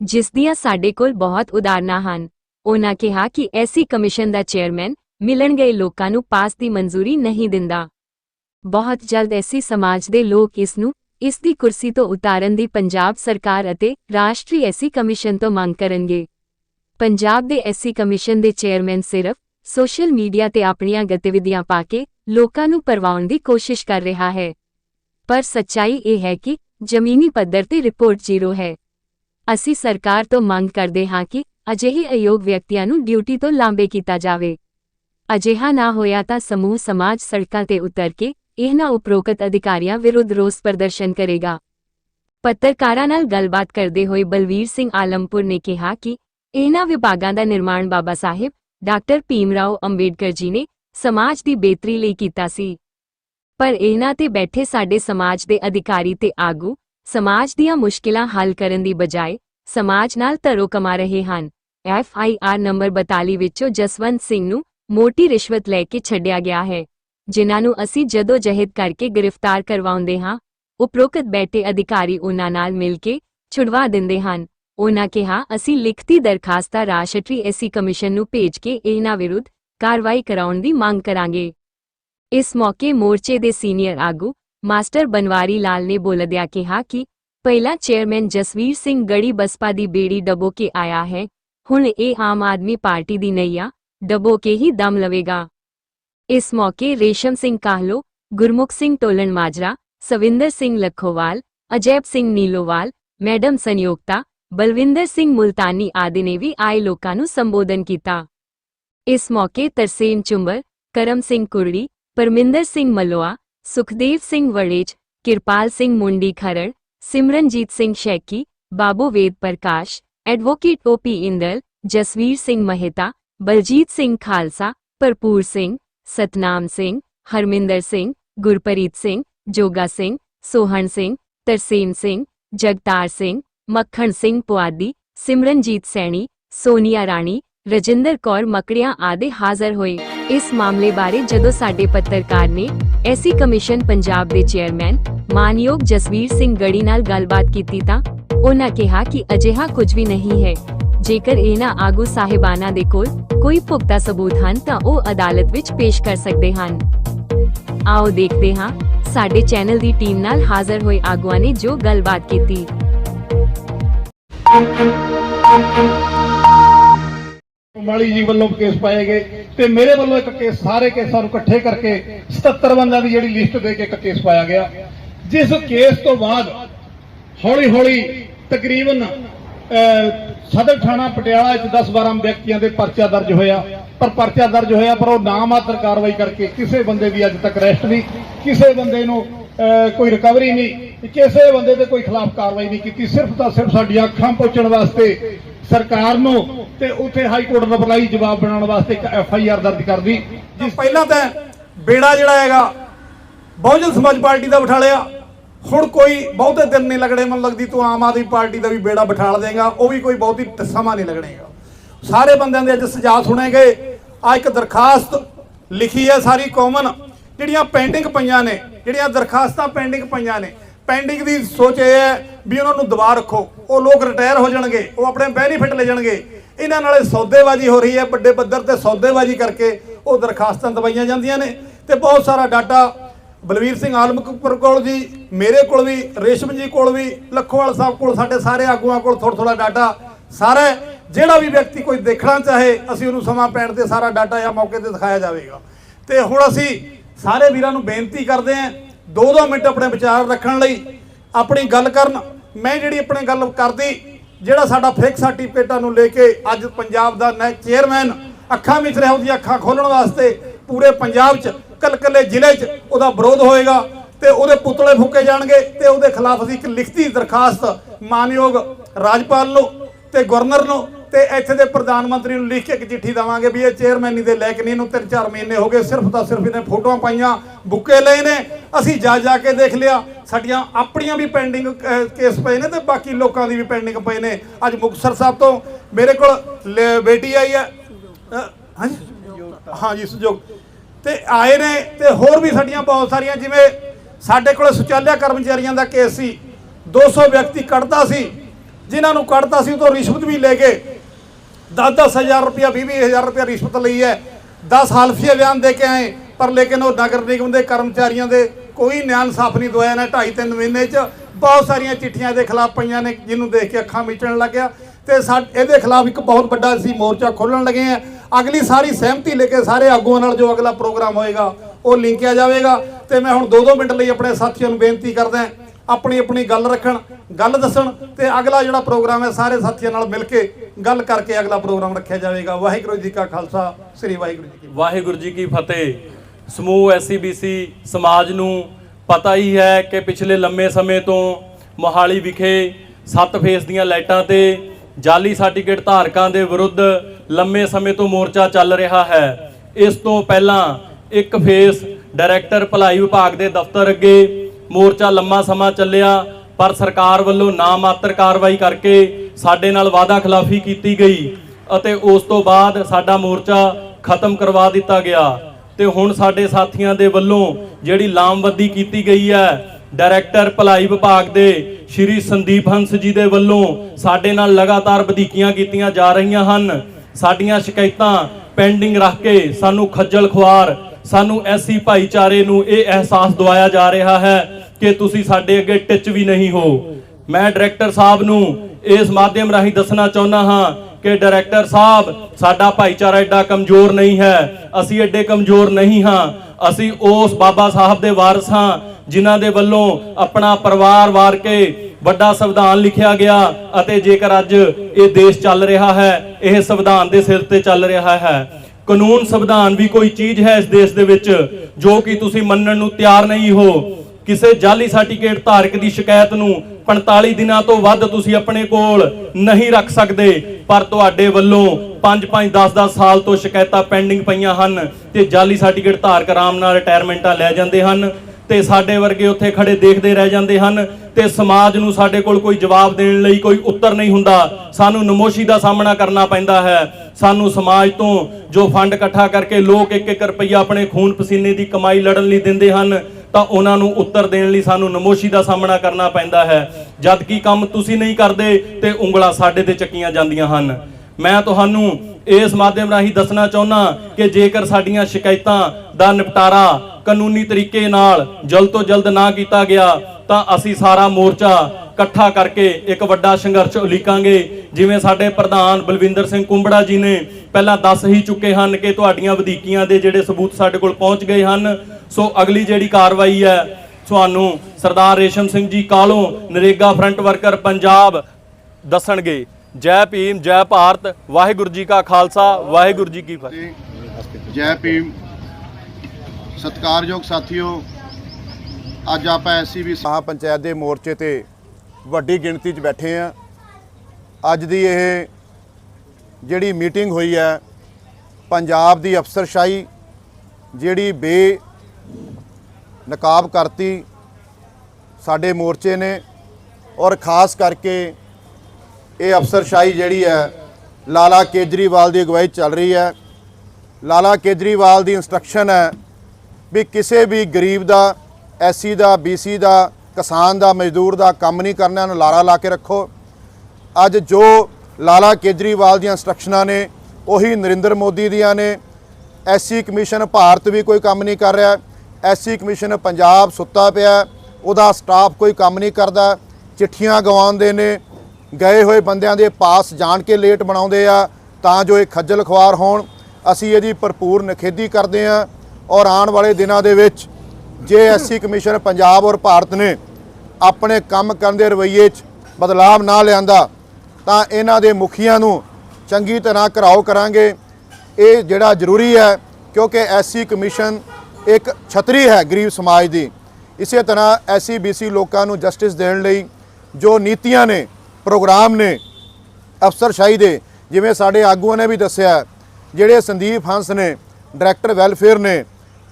ਜਿਸ ਦੀਆਂ ਸਾਡੇ ਕੋਲ ਬਹੁਤ ਉਦਾਹਰਨਾਂ ਹਨ ਉਨ੍ਹਾਂ ਕਿਹਾ ਕਿ ਐਸੀ ਕਮਿਸ਼ਨ ਦਾ ਚੇਅਰਮੈਨ ਮਿਲਣ ਗਏ ਲੋਕਾਂ ਨੂੰ ਪਾਸ ਦੀ ਮਨਜ਼ੂਰੀ ਨਹੀਂ ਦਿੰਦਾ। ਬਹੁਤ ਜਲਦ ਐਸੀ ਸਮਾਜ ਦੇ ਲੋਕ ਇਸ ਨੂੰ, ਇਸ ਦੀ ਕੁਰਸੀ ਤੋਂ ਉਤਾਰਨ ਦੀ ਪੰਜਾਬ ਸਰਕਾਰ ਅਤੇ ਰਾਸ਼ਟਰੀ ਐਸੀ ਕਮਿਸ਼ਨ ਤੋਂ ਮੰਗ ਕਰਨਗੇ। ਪੰਜਾਬ ਦੇ ਐਸੀ ਕਮਿਸ਼ਨ ਦੇ ਚੇਅਰਮੈਨ ਸਿਰਫ ਸੋਸ਼ਲ ਮੀਡੀਆ ਤੇ ਆਪਣੀਆਂ ਗਤੀਵਿਧੀਆਂ ਪਾ ਕੇ ਲੋਕਾਂ ਨੂੰ ਪਰਵਾਉਣ ਦੀ ਕੋਸ਼ਿਸ਼ ਕਰ ਰਿਹਾ ਹੈ। ਪਰ ਸੱਚਾਈ ਇਹ ਹੈ ਕਿ ਜ਼ਮੀਨੀ ਪੱਧਰ ਤੇ ਰਿਪੋਰਟ ਜ਼ੀਰੋ ਹੈ। ਅਸੀਂ ਸਰਕਾਰ ਤੋਂ ਮੰਗ ਕਰਦੇ ਹਾਂ ਕਿ ਅਜਿਹੇ ਅਯੋਗ ਵਿਅਕਤੀਆਂ ਨੂੰ ਡਿਊਟੀ ਤੋਂ ਲਾਂਬੇ ਕੀਤਾ ਜਾਵੇ। ਅਜਿਹਾ ਨਾ ਹੋਇਆ ਤਾਂ ਸਮੂਹ ਸਮਾਜ ਸੜਕਾਂ ਤੇ ਉਤਰ ਕੇ ਇਹਨਾਂ ਉਪਰੋਕਤ ਅਧਿਕਾਰੀਆਂ ਵਿਰੁੱਧ ਰੋਸ ਪ੍ਰਦਰਸ਼ਨ ਕਰੇਗਾ। ਪੱਤਰਕਾਰਾਂ ਨਾਲ ਗੱਲਬਾਤ ਕਰਦੇ ਹੋਏ ਬਲਵੀਰ ਸਿੰਘ ਆਲਮਪੁਰ ਨੇ ਕਿਹਾ ਕਿ ਇਹਨਾਂ ਵਿਭਾਗਾਂ ਦਾ ਨਿਰਮਾਣ ਬਾਬਾ ਸਾਹਿਬ, ਡਾਕਟਰ ਭੀਮਰਾਓ ਅੰਬੇਡਕਰ ਜੀ ਨੇ ਸਮਾਜ ਦੀ ਬਿਹਤਰੀ ਲਈ ਕੀਤਾ ਸੀ। ਪਰ ਇਹਨਾਂ ਤੇ ਬੈਠੇ ਸਾਡੇ ਸਮਾਜ ਦੇ ਅਧਿਕਾਰੀ ਤੇ ਆਗੂ, ਸਮਾਜ ਦੀਆਂ ਮੁਸ਼ਕਿਲਾਂ ਹੱਲ ਕਰਨ ਦੀ ਬਜਾਏ ਸਮਾਜ ਨਾਲ ਧਰੋ ਕਮਾ ਰਹੇ ਹਨ। ਐਫ ਨੰਬਰ 42 ਵਿੱਚੋਂ ਜਸਵੰਤ ਸਿੰਘ ਨੂੰ ਮੋਟੀ ਰਿਸ਼ਵਤ ਲੈ ਕੇ ਛੱਡਿਆ ਗਿਆ ਹੈ, ਜਿਨ੍ਹਾਂ ਨੂੰ ਅਸੀਂ ਜਦੋਂ ਜਹਿਦ ਕਰਕੇ ਗ੍ਰਿਫਤਾਰ ਕਰਵਾਉਂਦੇ ਹਾਂ, ਉਪਰੋਕਤ ਬੈਠੇ ਅਧਿਕਾਰੀ ਉਹਨਾਂ ਨਾਲ ਮਿਲ ਕੇ ਛੁਡਵਾ ਦਿੰਦੇ ਹਨ। ਉਹਨਾਂ ਕਿਹਾ, ਅਸੀਂ ਲਿਖਤੀ ਦਰਖਾਸਤਾਂ ਰਾਸ਼ਟਰੀ ਐਸੀ ਕਮਿਸ਼ਨ ਨੂੰ ਭੇਜ ਕੇ ਇਹਨਾਂ ਵਿਰੁੱਧ ਕਾਰਵਾਈ ਕਰਾਉਣ ਦੀ ਮੰਗ ਕਰਾਂਗੇ। ਇਸ ਮੌਕੇ ਮੋਰਚੇ ਦੇ ਸੀਨੀਅਰ ਆਗੂ ਮਾਸਟਰ ਬਨਵਾਰੀ ਲਾਲ ਨੇ ਬੋਲਦਿਆਂ ਕਿਹਾ ਕਿ ਪਹਿਲਾ ਚੇਅਰਮੈਨ ਜਸਵੀਰ ਸਿੰਘ ਗੜੀ ਬਸਪਾ ਦੀ ਬੇੜੀ ਡਬੋ ਕੇ ਆਇਆ ਹੈ ਹੁਣ ਇਹ ਆਮ ਆਦਮੀ ਪਾਰਟੀ ਦੀ ਨਈਆ ਡਬੋ ਕੇ ਹੀ ਦਮ ਲਵੇਗਾ ਇਸ ਮੌਕੇ ਰੇਸ਼ਮ ਸਿੰਘ ਕਾਹਲੋ ਗੁਰਮੁਖ ਸਿੰਘ ਟੋਲਣ ਮਾਜਰਾ ਸਵਿੰਦਰ ਸਿੰਘ ਲਖੋਵਾਲ ਅਜੈਬ ਸਿੰਘ ਨੀਲੋਵਾਲ ਮੈਡਮ ਸੰਯੋਗਤਾ ਬਲਵਿੰਦਰ ਸਿੰਘ ਮੁਲਤਾਨੀ ਆਦਿ ਨੇ ਵੀ ਆਏ ਲੋਕਾਂ ਨੂੰ ਸੰਬੋਧਨ ਕੀਤਾ ਇਸ ਮੌਕੇ ਤਰਸੇਮ ਚੁੰਬਰ ਕਰਮ ਸਿੰਘ ਕੁਰੜੀ ਪਰਮਿੰਦਰ ਸਿੰਘ ਮਲੋਆ ਸੁਖਦੇਵ ਸਿੰਘ ਵੜੇਜ ਕਿਰਪਾਲ ਸਿੰਘ ਮੁੰਡੀ ਖਰੜ ਸਿਮਰਨਜੀਤ ਸਿੰਘ ਸ਼ੈਕੀ, ਬਾਬੂ ਵੇਦ ਪ੍ਰਕਾਸ਼, ਐਡਵੋਕੇਟ ਓਪੀ ਇੰਦਲ, ਜਸਵੀਰ ਸਿੰਘ ਮਹਿਤਾ, ਬਲਜੀਤ ਸਿੰਘ ਖਾਲਸਾ, ਭਰਪੂਰ ਸਿੰਘ, ਸਤਨਾਮ ਸਿੰਘ, ਹਰਮਿੰਦਰ ਸਿੰਘ, ਗੁਰਪ੍ਰੀਤ ਸਿੰਘ, ਜੋਗਾ ਸਿੰਘ, ਸੋਹਣ ਸਿੰਘ, ਤਰਸੇਮ ਸਿੰਘ, ਜਗਤਾਰ ਸਿੰਘ, ਮੱਖਣ ਸਿੰਘ ਪੁਆਦੀ ਸਿਮਰਨਜੀਤ ਸੈਣੀ, ਸੋਨੀਆ ਰਾਣੀ, ਰਜਿੰਦਰ ਕੌਰ ਮਕੜਿਆਂ ਆਦਿ ਹਾਜ਼ਰ ਹੋਏ। ਇਸ ਮਾਮਲੇ ਬਾਰੇ ਜਦੋਂ ਸਾਡੇ ਪੱਤਰਕਾਰ ਨੇ ਐਸੀ ਕਮਿਸ਼ਨ ਪੰਜਾਬ ਦੇ ਚੇਅਰਮੈਨ ਮਾਨਯੋਗ ਜਸਵੀਰ ਸਿੰਘ ਗੜੀ ਨਾਲ ਗੱਲਬਾਤ ਕੀਤੀ ਤਾਂ ਉਹਨਾਂ ਕਿਹਾ ਕਿ ਅਜਿਹਾ ਕੁਝ ਵੀ ਨਹੀਂ ਹੈ। ਜੇਕਰ ਇਹਨਾਂ ਆਗੂ ਸਾਹਿਬਾਨਾਂ ਦੇ ਕੋਲ ਕੋਈ ਪੁਖਤਾ ਸਬੂਤ ਹਨ ਤਾਂ ਉਹ ਅਦਾਲਤ ਵਿੱਚ ਪੇਸ਼ ਕਰ ਸਕਦੇ ਹਨ। ਆਓ ਦੇਖਦੇ ਹਾਂ, ਸਾਡੇ ਚੈਨਲ ਦੀ ਟੀਮ ਨਾਲ ਹਾਜ਼ਰ ਹੋਏ ਆਗੂਆਂ ਨੇ ਜੋ ਗੱਲਬਾਤ ਕੀਤੀ। ਮਾਲੀ ਜੀ ਵੱਲੋਂ ਕੇਸ ਪਾਏ ਗਏ ਤੇ ਮੇਰੇ ਵੱਲੋਂ ਇੱਕ ਕੇਸ, ਸਾਰੇ ਕੇਸਾਂ ਨੂੰ ਇਕੱਠੇ ਕਰਕੇ 77 ਬੰਦਿਆਂ ਦੀ ਜਿਹੜੀ ਲਿਸਟ ਦੇ ਕੇ ਇੱਕ ਕੇਸ ਪਾਇਆ ਗਿਆ। ਜਿਸ ਕੇਸ ਤੋਂ ਬਾਅਦ ਹੌਲੀ ਹੌਲੀ ਤਕਰੀਬਨ ਸਦਰ ਥਾਣਾ ਪਟਿਆਲਾ ਵਿੱਚ 10-12 ਵਿਅਕਤੀਆਂ ਦੇ ਪਰਚਾ ਦਰਜ ਹੋਇਆ। ਪਰ ਪਰਚਾ ਦਰਜ ਹੋਇਆ, ਪਰ ਉਹ ਨਾਮਾਤਰ ਕਾਰਵਾਈ ਕਰਕੇ ਕਿਸੇ ਬੰਦੇ ਦੀ ਅੱਜ ਤੱਕ ਅਰੈਸਟ ਨਹੀਂ, ਕਿਸੇ ਬੰਦੇ ਨੂੰ ਕੋਈ ਰਿਕਵਰੀ ਨਹੀਂ, ਕਿਸੇ ਬੰਦੇ ਦੇ ਕੋਈ ਖਿਲਾਫ ਕਾਰਵਾਈ ਨਹੀਂ ਕੀਤੀ। ਸਿਰਫ ਤਾਂ ਸਿਰਫ ਸਾਡੀਆਂ ਅੱਖਾਂ ਪੋਚਣ ਵਾਸਤੇ ਸਰਕਾਰ ਨੂੰ ਤੇ ਉੱਥੇ ਹਾਈ ਕੋਰਟ ਦਾ ਬੁਲਾਈ ਜਵਾਬ ਬਣਾਉਣ ਵਾਸਤੇ ਇੱਕ ਐਫ ਆਈ ਆਰ ਦਰਜ ਕਰਦੀ ਜਿਸ ਪਹਿਲਾਂ ਤਾਂ ਬੇੜਾ ਜਿਹੜਾ ਹੈਗਾ, ਬਹੁਜਨ ਸਮਾਜ ਪਾਰਟੀ ਦਾ ਬਿਠਾ ਲਿਆ। ਹੁਣ ਕੋਈ ਬਹੁਤੇ ਦਿਨ ਨਹੀਂ ਲੱਗਣੇ, ਮਨ ਲੱਗਦੀ ਤੂੰ ਆਮ ਆਦਮੀ ਪਾਰਟੀ ਦਾ ਵੀ ਬੇੜਾ ਬਿਠਾ ਦੇਗਾ, ਉਹ ਵੀ ਕੋਈ ਬਹੁਤੀ ਸਮਾਂ ਨਹੀਂ ਲੱਗਣੇਗਾ। ਸਾਰੇ ਬੰਦਿਆਂ ਦੇ ਅੱਜ ਸਜਾ ਸੁਣੇ ਗਏ ਆ ਇੱਕ ਦਰਖਾਸਤ ਲਿਖੀ ਹੈ ਸਾਰੀ ਕਾਮਨ, ਜਿਹੜੀਆਂ ਪੈਂਡਿੰਗ ਪਈਆਂ ਨੇ, ਜਿਹੜੀਆਂ ਦਰਖਾਸਤਾਂ ਪੈਂਡਿੰਗ ਪਈਆਂ ਨੇ। ਪੈਂਡਿੰਗ ਦੀ ਸੋਚ ਇਹ ਹੈ ਵੀ ਉਹਨਾਂ ਨੂੰ ਦਬਾ ਰੱਖੋ। ਉਹ ਲੋਕ ਰਿਟਾਇਰ ਹੋ ਜਾਣਗੇ, ਉਹ ਆਪਣੇ ਬੈਨੀਫਿਟ ਲੈ ਜਾਣਗੇ। ਇਹਨਾਂ ਨਾਲੇ ਸੌਦੇਬਾਜ਼ੀ ਹੋ ਰਹੀ ਹੈ, ਵੱਡੇ ਪੱਧਰ ਤੇ ਸੌਦੇਬਾਜ਼ੀ ਕਰਕੇ ਉਹ ਦਰਖਾਸਤਾਂ ਦਵਾਈਆਂ ਜਾਂਦੀਆਂ ਨੇ ਤੇ ਬਹੁਤ ਸਾਰਾ ਡਾਟਾ ਬਲਵੀਰ ਸਿੰਘ ਆਲਮਕਪੁਰ ਕੋਲ ਜੀ ਮੇਰੇ ਕੋਲ ਵੀ ਰੇਸ਼ਮ ਜੀ ਕੋਲ ਵੀ, ਲੱਖੋਵਾਲ ਸਾਹਿਬ ਕੋਲ, ਸਾਡੇ ਸਾਰੇ ਆਗੂਆਂ ਕੋਲ ਥੋੜਾ ਥੋੜਾ ਡਾਟਾ ਸਾਰਾ ਜਿਹੜਾ ਵੀ ਵਿਅਕਤੀ ਕੋਈ ਦੇਖਣਾ ਚਾਹੇ, ਅਸੀਂ ਉਹਨੂੰ ਸਮਾਂ ਪੈਣ ਤੇ ਸਾਰਾ ਡਾਟਾ ਜਾਂ ਮੌਕੇ ਤੇ ਦਿਖਾਇਆ ਜਾਵੇਗਾ। ਤੇ ਹੁਣ ਅਸੀਂ ਸਾਰੇ ਵੀਰਾਂ ਨੂੰ ਬੇਨਤੀ ਕਰਦੇ ਹਾਂ, ਦੋ ਦੋ ਮਿੰਟ ਆਪਣੇ ਵਿਚਾਰ ਰੱਖਣ ਲਈ, ਆਪਣੀ ਗੱਲ ਕਰਨ। ਮੈਂ ਜਿਹੜੀ ਆਪਣੀ ਗੱਲ ਕਰਦੀ ਜਿਹੜਾ ਸਾਡਾ ਫੇਕ ਸਰਟੀਫਿਕੇਟਾਂ ਨੂੰ ਲੈ ਕੇ ਅੱਜ ਪੰਜਾਬ ਦਾ ਨੈ ਚੇਅਰਮੈਨ ਅੱਖਾਂ ਵਿੱਚ ਰਿਹਾ ਉਹਦੀਆਂ ਅੱਖਾਂ ਖੋਲਣ ਵਾਸਤੇ ਪੂਰੇ ਪੰਜਾਬ 'ਚ, ਕਲਕੱਲੇ ਜ਼ਿਲ੍ਹੇ 'ਚ ਉਹਦਾ ਵਿਰੋਧ ਹੋਏਗਾ ਤੇ ਉਹਦੇ ਪੁਤਲੇ ਫੂਕੇ ਜਾਣਗੇ ਤੇ ਉਹਦੇ ਖਿਲਾਫ ਅਸੀਂ ਇੱਕ ਲਿਖਤੀ ਦਰਖਾਸਤ ਮਾਨਯੋਗ ਰਾਜਪਾਲ ਨੂੰ ਤੇ ਗਵਰਨਰ ਨੂੰ ਤੇ ਇੱਥੇ ਦੇ ਪ੍ਰਧਾਨ ਮੰਤਰੀ ਨੂੰ ਲਿਖ ਕੇ ਇੱਕ ਚਿੱਠੀ ਦਵਾਂਗੇ ਵੀ ਇਹ ਚੇਅਰਮੈਨੀ ਦੇ ਲੈ ਕੇ ਨਹੀਂ ਇਹਨੂੰ ਤਿੰਨ ਚਾਰ ਮਹੀਨੇ ਹੋ ਗਏ ਸਿਰਫ ਤਾਂ ਸਿਰਫ ਇਹਨੇ ਫੋਟੋਆਂ ਪਾਈਆਂ ਬੁੱਕੇ ਲਏ ਨੇ। ਅਸੀਂ ਜਾ ਜਾ ਕੇ ਦੇਖ ਲਿਆ ਸਾਡੀਆਂ ਆਪਣੀਆਂ ਵੀ ਪੈਂਡਿੰਗ ਕੇਸ ਪਏ ਨੇ ਤੇ ਬਾਕੀ ਲੋਕਾਂ ਦੀ ਵੀ ਪੈਂਡਿੰਗ ਪਏ ਨੇ। ਅੱਜ ਮੁਕਤਸਰ ਸਾਹਿਬ ਤੋਂ ਮੇਰੇ ਕੋਲ ਲ- ਬੇਟੀ ਆਈ ਹੈ। ਅ, ਹਾਂਜੀ? ਹਾਂਜੀ ਸੁਜੋਗ ਤੇ ਆਏ ਨੇ ਤੇ ਹੋਰ ਵੀ ਸਾਡੀਆਂ ਬਹੁਤ ਸਾਰੀਆਂ ਜਿਵੇਂ ਸਾਡੇ ਕੋਲ ਸੁਚਾਲਿਆ ਕਰਮਚਾਰੀਆਂ ਦਾ ਕੇਸ ਸੀ। 200 ਵਿਅਕਤੀ ਕੱਢਦਾ ਸੀ ਜਿਨ੍ਹਾਂ ਨੂੰ ਕੱਢਦਾ ਸੀ ਉਹ ਤੋਂ ਰਿਸ਼ਵਤ ਵੀ ਲੈ ਕੇ 10-10 ਹਜ਼ਾਰ ਰੁਪਇਆ 20 ਹਜ਼ਾਰ ਰੁਪਇਆ ਰਿਸ਼ਵਤ ਲਈ ਹੈ। 10 ਹਲਫੀਆ ਬਿਆਨ ਦੇ ਕੇ ਆਏ, ਪਰ ਲੇਕਿਨ ਉਹ ਨਗਰ ਨਿਗਮ ਦੇ ਕਰਮਚਾਰੀਆਂ ਦੇ ਕੋਈ ਨਿਆਂ ਇਨਸਾਫ ਨਹੀਂ ਦਵਾਇਆ ਨਾ 2.5-3 ਮਹੀਨੇ ਚ। ਬਹੁਤ ਸਾਰੀਆਂ ਚਿੱਠੀਆਂ ਦੇ ਖਿਲਾਫ ਪਈਆਂ ਨੇ, ਜਿਹਨੂੰ ਦੇਖ ਕੇ ਅੱਖਾਂ ਮੀਚਣ ਲੱਗਿਆ। ਤੇ ਸਾ ਇਹਦੇ ਖਿਲਾਫ ਇੱਕ ਬਹੁਤ ਵੱਡਾ ਅਸੀਂ ਮੋਰਚਾ ਖੋਲਣ ਲੱਗੇ ਆ ਅਗਲੀ ਸਾਰੀ ਸਹਿਮਤੀ ਲੈ ਕੇ ਸਾਰੇ ਆਗੂਆਂ ਨਾਲ ਜੋ ਅਗਲਾ ਪ੍ਰੋਗਰਾਮ ਹੋਏਗਾ, ਉਹ ਲਿੰਕਿਆ ਜਾਵੇਗਾ। ਤੇ ਮੈਂ ਹੁਣ 2-2 ਮਿੰਟ ਲਈ ਆਪਣੇ ਸਾਥੀਆਂ ਨੂੰ ਬੇਨਤੀ ਕਰਦਾ ਆਪਣੀ ਆਪਣੀ ਗੱਲ ਰੱਖਣ, ਗੱਲ ਦੱਸਣ ਤੇ ਅਗਲਾ ਜਿਹੜਾ ਪ੍ਰੋਗਰਾਮ ਹੈ ਸਾਰੇ ਸਾਥੀਆਂ ਨਾਲ ਮਿਲ ਕੇ ਗੱਲ ਕਰਕੇ ਅਗਲਾ ਪ੍ਰੋਗਰਾਮ ਰੱਖਿਆ ਜਾਵੇਗਾ। ਵਾਹਿਗੁਰੂ ਜੀ ਕਾ ਖਾਲਸਾ, ਸ੍ਰੀ ਵਾਹਿਗੁਰੂ ਜੀ ਕੀ ਵਾਹਿਗੁਰੂ ਜੀ ਕੀ ਫਤਿਹ। ਸਮੂਹ ਐਸਸੀਬੀਸੀ ਸਮਾਜ ਨੂੰ ਪਤਾ ਹੀ ਹੈ ਕਿ ਪਿਛਲੇ ਲੰਮੇ ਸਮੇਂ ਤੋਂ ਮੋਹਾਲੀ ਵਿਖੇ ਸੱਤ ਫੇਸ ਦੀਆਂ ਲਾਈਟਾਂ ਤੇ ਜਾਲੀ ਸਰਟੀਫਿਕੇਟ ਧਾਰਕਾਂ ਦੇ ਵਿਰੁੱਧ ਲੰਮੇ ਸਮੇਂ ਤੋਂ ਮੋਰਚਾ ਚੱਲ ਰਿਹਾ ਹੈ। ਇਸ ਤੋਂ ਪਹਿਲਾਂ ਇੱਕ ਫੇਸ ਡਾਇਰੈਕਟਰ ਭਲਾਈ ਵਿਭਾਗ ਦੇ ਦਫ਼ਤਰ ਅੱਗੇ ਮੋਰਚਾ ਲੰਮਾ ਸਮਾਂ ਚੱਲਿਆ, ਪਰ ਸਰਕਾਰ ਵੱਲੋਂ ਨਾਮਾਤਰ ਕਾਰਵਾਈ ਕਰਕੇ ਸਾਡੇ ਨਾਲ ਵਾਅਦਾ ਖਿਲਾਫੀ ਕੀਤੀ ਗਈ ਅਤੇ ਉਸ ਤੋਂ ਬਾਅਦ ਸਾਡਾ ਮੋਰਚਾ ਖਤਮ ਕਰਵਾ ਦਿੱਤਾ ਗਿਆ। ਤੇ ਹੁਣ ਸਾਡੇ ਸਾਥੀਆਂ ਦੇ ਵੱਲੋਂ ਜਿਹੜੀ ਲਾਮਬੰਦੀ ਕੀਤੀ ਗਈ ਹੈ, ਡਾਇਰੈਕਟਰ ਭਲਾਈ ਵਿਭਾਗ ਦੇ ਸ਼੍ਰੀ ਸੰਦੀਪ ਹੰਸ ਜੀ ਦੇ ਵੱਲੋਂ ਸਾਡੇ ਨਾਲ ਲਗਾਤਾਰ ਵਧੀਕੀਆਂ ਕੀਤੀਆਂ ਜਾ ਰਹੀਆਂ ਹਨ। ਸਾਡੀਆਂ ਸ਼ਿਕਾਇਤਾਂ ਪੈਂਡਿੰਗ ਰੱਖ ਕੇ ਸਾਨੂੰ ਖੱਜਲ ਖੁਆਰ, ਸਾਨੂੰ ਐਸੀ ਭਾਈਚਾਰੇ ਨੂੰ ਇਹ ਅਹਿਸਾਸ ਦਵਾਇਆ ਜਾ ਰਿਹਾ ਹੈ ਕਿ ਤੁਸੀਂ ਸਾਡੇ ਅੱਗੇ ਟਿੱਚ ਵੀ ਨਹੀਂ ਹੋ। ਮੈਂ ਡਾਇਰੈਕਟਰ ਸਾਹਿਬ ਨੂੰ ਇਸ ਮਾਧਿਅਮ ਰਾਹੀਂ ਦੱਸਣਾ ਚਾਹੁੰਦਾ ਹਾਂ ਕਿ ਡਾਇਰੈਕਟਰ ਸਾਹਿਬ, ਸਾਡਾ ਭਾਈਚਾਰਾ ਐਡਾ ਕਮਜ਼ੋਰ ਨਹੀਂ ਹੈ। ਅਸੀਂ ਐਡੇ ਕਮਜ਼ੋਰ ਨਹੀਂ ਹਾਂ। ਅਸੀਂ ਉਸ ਬਾਬਾ ਸਾਹਿਬ ਦੇ ਵਾਰਸ ਹਾਂ, ਜਿਨ੍ਹਾਂ ਦੇ ਵੱਲੋਂ ਆਪਣਾ ਪਰਿਵਾਰ ਵਾਰ ਕੇ ਵੱਡਾ ਸੰਵਿਧਾਨ ਲਿਖਿਆ ਗਿਆ ਅਤੇ ਜੇਕਰ ਅੱਜ ਇਹ ਦੇਸ਼ ਚੱਲ ਰਿਹਾ ਹੈ, ਇਹ ਸੰਵਿਧਾਨ ਦੇ ਸਿਰ ਤੇ ਚੱਲ ਰਿਹਾ ਹੈ। ਕਾਨੂੰਨ ਸੰਵਿਧਾਨ ਵੀ ਕੋਈ ਚੀਜ਼ ਹੈ ਇਸ ਦੇਸ਼ ਦੇ ਵਿੱਚ ਜੋ ਕਿ ਤੁਸੀਂ ਮੰਨਣ ਨੂੰ ਤਿਆਰ ਨਹੀਂ ਹੋ। ਕਿਸੇ ਜਾਲੀ ਸਰਟੀਫਿਕੇਟ ਧਾਰਕ ਦੀ ਸ਼ਿਕਾਇਤ ਨੂੰ 45 ਦਿਨਾਂ ਤੋਂ ਵੱਧ ਤੁਸੀਂ ਆਪਣੇ ਕੋਲ ਨਹੀਂ ਰੱਖ ਸਕਦੇ। ਪਰ ਤੁਹਾਡੇ ਵੱਲੋਂ 5-5 10-10 ਸਾਲ ਤੋਂ ਸ਼ਿਕਾਇਤਾਂ ਪੈਂਡਿੰਗ ਪਈਆਂ ਹਨ ਤੇ ਜਾਲੀ ਸਰਟੀਫਿਕੇਟ ਧਾਰਕ ਆਰਾਮ ਨਾਲ ਰਿਟਾਇਰਮੈਂਟਾਂ ਲੈ ਜਾਂਦੇ ਹਨ ਤੇ ਸਾਡੇ ਵਰਗੇ ਉੱਥੇ ਖੜੇ ਦੇਖਦੇ ਰਹਿ ਜਾਂਦੇ ਹਨ ਤੇ ਸਮਾਜ ਨੂੰ ਸਾਡੇ ਕੋਲ ਕੋਈ ਜਵਾਬ ਦੇਣ ਲਈ ਕੋਈ ਉੱਤਰ ਨਹੀਂ ਹੁੰਦਾ। ਸਾਨੂੰ ਨਮੋਸ਼ੀ ਦਾ ਸਾਹਮਣਾ ਕਰਨਾ ਪੈਂਦਾ ਹੈ। ਸਾਨੂੰ ਸਮਾਜ ਤੋਂ ਜੋ ਫੰਡ ਇਕੱਠਾ ਕਰਕੇ ਲੋਕ ਇੱਕ ਇੱਕ ਰੁਪਈਆ ਆਪਣੇ ਖੂਨ ਪਸੀਨੇ ਦੀ ਕਮਾਈ ਲੜਨ ਲਈ ਦਿੰਦੇ ਹਨ ਤਾਂ ਉਹਨਾਂ ਨੂੰ ਉੱਤਰ ਦੇਣ ਲਈ ਸਾਨੂੰ ਨਮੋਸ਼ੀ ਦਾ ਸਾਹਮਣਾ ਕਰਨਾ ਪੈਂਦਾ ਹੈ। ਜਦ ਕਿ ਕੰਮ ਤੁਸੀਂ ਨਹੀਂ ਕਰਦੇ, ਤੇ ਉਂਗਲਾਂ ਸਾਡੇ ਤੇ ਚੱਕੀਆਂ ਜਾਂਦੀਆਂ ਹਨ। ਮੈਂ ਤੁਹਾਨੂੰ ਇਸ ਮਾਧਿਅਮ ਰਾਹੀਂ ਦੱਸਣਾ ਚਾਹੁੰਦਾ ਕਿ ਜੇਕਰ ਸਾਡੀਆਂ ਸ਼ਿਕਾਇਤਾਂ ਦਾ ਨਿਪਟਾਰਾ ਕਾਨੂੰਨੀ ਤਰੀਕੇ ਨਾਲ ਜਲਦ ਤੋਂ ਜਲਦ ਨਾ ਕੀਤਾ ਗਿਆ ਤਾਂ ਅਸੀਂ ਸਾਰਾ ਮੋਰਚਾ ਇਕੱਠਾ ਕਰਕੇ ਇੱਕ ਵੱਡਾ ਸੰਘਰਸ਼ ਉਲੀਕਾਂਗੇ। ਜਿਵੇਂ ਸਾਡੇ ਪ੍ਰਧਾਨ ਬਲਵਿੰਦਰ ਸਿੰਘ ਕੁੰਬੜਾ ਜੀ ਨੇ ਪਹਿਲਾਂ ਦੱਸ ਹੀ ਚੁੱਕੇ ਹਨ ਕਿ ਤੁਹਾਡੀਆਂ ਵਧੀਕੀਆਂ ਦੇ ਜਿਹੜੇ ਸਬੂਤ ਸਾਡੇ ਕੋਲ ਪਹੁੰਚ ਗਏ ਹਨ। ਸੋ ਅਗਲੀ ਜਿਹੜੀ ਕਾਰਵਾਈ ਹੈ, ਤੁਹਾਨੂੰ ਸਰਦਾਰ ਰੇਸ਼ਮ ਸਿੰਘ ਜੀ ਕਾਲੋਂ ਨਰੇਗਾ ਫਰੰਟ ਵਰਕਰ ਪੰਜਾਬ ਦੱਸਣਗੇ। ਜੈ ਭੀਮ, ਜੈ ਭਾਰਤ, ਵਾਹਿਗੁਰੂ ਜੀ ਕਾ ਖਾਲਸਾ, ਵਾਹਿਗੁਰੂ ਜੀ ਕੀ ਫਤਿਹ। ਜੈ ਭੀਮ। ਸਤਿਕਾਰਯੋਗ ਸਾਥੀਓ ਅੱਜ ਆਪਾਂ ਐਸਸੀਬੀ ਸਾਹ ਪੰਚਾਇਤ ਦੇ ਮੋਰਚੇ ਤੇ ਵੱਡੀ ਗਿਣਤੀ 'ਚ ਬੈਠੇ ਆ ਅੱਜ ਦੀ ਇਹ ਜਿਹੜੀ ਮੀਟਿੰਗ ਹੋਈ ਹੈ, ਪੰਜਾਬ ਦੀ ਅਫਸਰਸ਼ਾਹੀ ਜਿਹੜੀ ਬੇ ਨਕਾਬ ਕਰਤੀ ਸਾਡੇ ਮੋਰਚੇ ਨੇ ਔਰ ਖਾਸ ਕਰਕੇ ਇਹ ਅਫਸਰਸ਼ਾਹੀ ਜਿਹੜੀ ਹੈ, ਲਾਲਾ ਕੇਜਰੀਵਾਲ ਦੀ ਅਗਵਾਈ 'ਚ ਚੱਲ ਰਹੀ ਹੈ। ਲਾਲਾ ਕੇਜਰੀਵਾਲ ਦੀ ਇਨਸਟਰਕਸ਼ਨ ਹੈ ਵੀ ਕਿਸੇ ਵੀ ਗਰੀਬ ਦਾ ਐਸਸੀ ਦਾ, ਬੀਸੀ ਦਾ, ਕਿਸਾਨ ਦਾ, ਮਜ਼ਦੂਰ ਦਾ ਕੰਮ ਨਹੀਂ ਕਰਨਾ ਨੂੰ ਲਾਰਾ ਲਾ ਕੇ ਰੱਖੋ। ਅੱਜ ਜੋ ਲਾਲਾ ਕੇਜਰੀਵਾਲ ਦੀਆਂ ਇੰਸਟਰਕਸ਼ਨਾਂ ਨੇ, ਉਹੀ ਨਰਿੰਦਰ ਮੋਦੀ ਦੀਆਂ ਨੇ। ਐਸਸੀ ਕਮਿਸ਼ਨ ਭਾਰਤ ਵੀ ਕੋਈ ਕੰਮ ਨਹੀਂ ਕਰ ਰਿਹਾ। ਐਸਸੀ ਕਮਿਸ਼ਨ ਪੰਜਾਬ ਸੁੱਤਾ ਪਿਆ, ਉਹਦਾ ਸਟਾਫ ਕੋਈ ਕੰਮ ਨਹੀਂ ਕਰਦਾ। ਚਿੱਠੀਆਂ ਗਵਾਉਂਦੇ ਨੇ, ਗਏ ਹੋਏ ਬੰਦਿਆਂ ਦੇ ਪਾਸ ਜਾਣ ਕੇ ਲੇਟ ਬਣਾਉਂਦੇ ਆ, ਤਾਂ ਜੋ ਇਹ ਖੱਜਲ ਖੁਆਰ ਹੋਣ। ਅਸੀਂ ਇਹਦੀ ਭਰਪੂਰ ਨਿਖੇਧੀ ਕਰਦੇ ਆ ਔਰ ਆਉਣ ਵਾਲੇ ਦਿਨਾਂ ਦੇ ਵਿੱਚ ਜੇ ਐਸਸੀ ਕਮਿਸ਼ਨ ਪੰਜਾਬ ਔਰ ਭਾਰਤ ਨੇ ਆਪਣੇ ਕੰਮ ਕਰਨ ਦੇ ਰਵੱਈਏ 'ਚ ਬਦਲਾਵ ਨਾ ਲਿਆਂਦਾ, ਤਾਂ ਇਹਨਾਂ ਦੇ ਮੁਖੀਆਂ ਨੂੰ ਚੰਗੀ ਤਰ੍ਹਾਂ ਘਰਾਓ ਕਰਾਂਗੇ। ਇਹ ਜਿਹੜਾ ਜ਼ਰੂਰੀ ਹੈ, ਕਿਉਂਕਿ ਐਸਸੀ ਕਮਿਸ਼ਨ ਇੱਕ ਛਤਰੀ ਹੈ ਗਰੀਬ ਸਮਾਜ ਦੀ। ਇਸੇ ਤਰ੍ਹਾਂ ਐਸਸੀ ਬੀਸੀ ਲੋਕਾਂ ਨੂੰ ਜਸਟਿਸ ਦੇਣ ਲਈ ਜੋ ਨੀਤੀਆਂ ਨੇ, ਪ੍ਰੋਗਰਾਮ ਨੇ, ਅਫਸਰਸ਼ਾਹੀ ਦੇ, ਜਿਵੇਂ ਸਾਡੇ ਆਗੂਆਂ ਨੇ ਵੀ ਦੱਸਿਆ, ਜਿਹੜੇ ਸੰਦੀਪ ਹੰਸ ਨੇ, ਡਾਇਰੈਕਟਰ ਵੈਲਫੇਅਰ ਨੇ,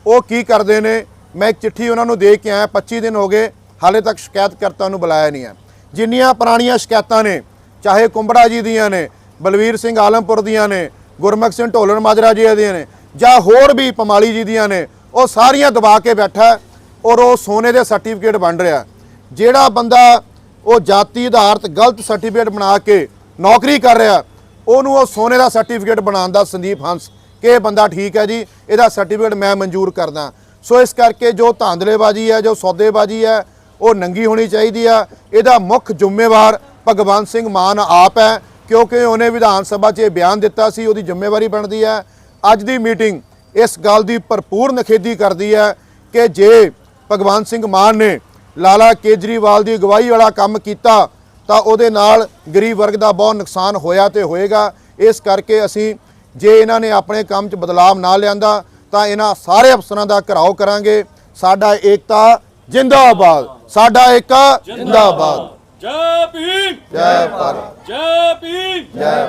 ਉਹ ਕੀ ਕਰਦੇ ਨੇ? ਮੈਂ ਇੱਕ ਚਿੱਠੀ ਉਹਨਾਂ ਨੂੰ ਦੇ ਕੇ ਆਇਆ 25 ਦਿਨ ਹੋ ਗਏ, ਹਾਲੇ ਤੱਕ ਸ਼ਿਕਾਇਤਕਰਤਾ ਨੂੰ ਬੁਲਾਇਆ ਨਹੀਂ ਹੈ। ਜਿੰਨੀਆਂ ਪੁਰਾਣੀਆਂ ਸ਼ਿਕਾਇਤਾਂ ਨੇ, ਚਾਹੇ ਕੁੰਬੜਾ ਜੀ ਦੀਆਂ ਨੇ, ਬਲਵੀਰ ਸਿੰਘ ਆਲਮਪੁਰ ਦੀਆਂ ਨੇ, ਗੁਰਮੁਖ ਸਿੰਘ ਢੋਲਣ ਮਾਜਰਾ ਜੀ ਦੀਆਂ ਨੇ, ਜਾਂ ਹੋਰ ਵੀ ਪਮਾਲੀ ਜੀ ਦੀਆਂ ਨੇ, ਉਹ ਸਾਰੀਆਂ ਦਬਾ ਕੇ ਬੈਠਾ ਔਰ ਉਹ ਸੋਨੇ ਦੇ ਸਰਟੀਫਿਕੇਟ ਬਣ ਰਿਹਾ ਜਿਹੜਾ ਬੰਦਾ ਉਹ ਜਾਤੀ ਆਧਾਰਿਤ ਗਲਤ ਸਰਟੀਫਿਕੇਟ ਬਣਾ ਕੇ ਨੌਕਰੀ ਕਰ ਰਿਹਾ, ਉਹਨੂੰ ਉਹ ਸੋਨੇ ਦਾ ਸਰਟੀਫਿਕੇਟ ਬਣਾਉਣ ਦਾ ਸੰਦੀਪ ਹੰਸ, ਕਿ ਇਹ ਬੰਦਾ ਠੀਕ ਹੈ ਜੀ, ਇਹਦਾ ਸਰਟੀਫਿਕੇਟ ਮੈਂ ਮਨਜ਼ੂਰ ਕਰਦਾ। ਸੋ ਇਸ ਕਰਕੇ ਜੋ ਧਾਂਦਲੇਬਾਜ਼ੀ ਹੈ, ਜੋ ਸੌਦੇਬਾਜ਼ੀ ਹੈ, ਉਹ ਨੰਗੀ ਹੋਣੀ ਚਾਹੀਦੀ ਆ। ਇਹਦਾ ਮੁੱਖ ਜ਼ਿੰਮੇਵਾਰ ਭਗਵੰਤ ਸਿੰਘ ਮਾਨ ਆਪ ਹੈ, ਕਿਉਂਕਿ ਉਹਨੇ ਵਿਧਾਨ ਸਭਾ 'ਚ ਇਹ ਬਿਆਨ ਦਿੱਤਾ ਸੀ, ਉਹਦੀ ਜ਼ਿੰਮੇਵਾਰੀ ਬਣਦੀ ਹੈ। ਅੱਜ ਦੀ ਮੀਟਿੰਗ ਇਸ ਗੱਲ ਦੀ ਭਰਪੂਰ ਨਿਖੇਧੀ ਕਰਦੀ ਹੈ ਕਿ ਜੇ ਭਗਵੰਤ ਸਿੰਘ ਮਾਨ ਨੇ ਲਾਲਾ ਕੇਜਰੀਵਾਲ ਦੀ ਅਗਵਾਈ ਵਾਲਾ ਕੰਮ ਕੀਤਾ, ਤਾਂ ਉਹਦੇ ਨਾਲ ਗਰੀਬ ਵਰਗ ਦਾ ਬਹੁਤ ਨੁਕਸਾਨ ਹੋਇਆ ਤੇ ਹੋਏਗਾ। ਇਸ ਕਰਕੇ ਅਸੀਂ ਜੇ ਇਹਨਾਂ ਨੇ ਆਪਣੇ ਕੰਮ 'ਚ ਬਦਲਾਅ ਨਾ ਲਿਆਂਦਾ ਤਾਂ ਇਹਨਾਂ ਸਾਰੇ ਅਫਸਰਾਂ ਦਾ ਘਰਾਓ ਕਰਾਂਗੇ। ਸਾਡਾ ਏਕਤਾ ਜਿੰਦਾਬਾਦ। ਸਾਡਾ ਏਕਾ ਜਿੰਦਾਬਾਦ। ਜੈ ਭੀਮ। ਜੈ ਭਾਰਤ। ਜੈ ਭੀਮ। ਜੈ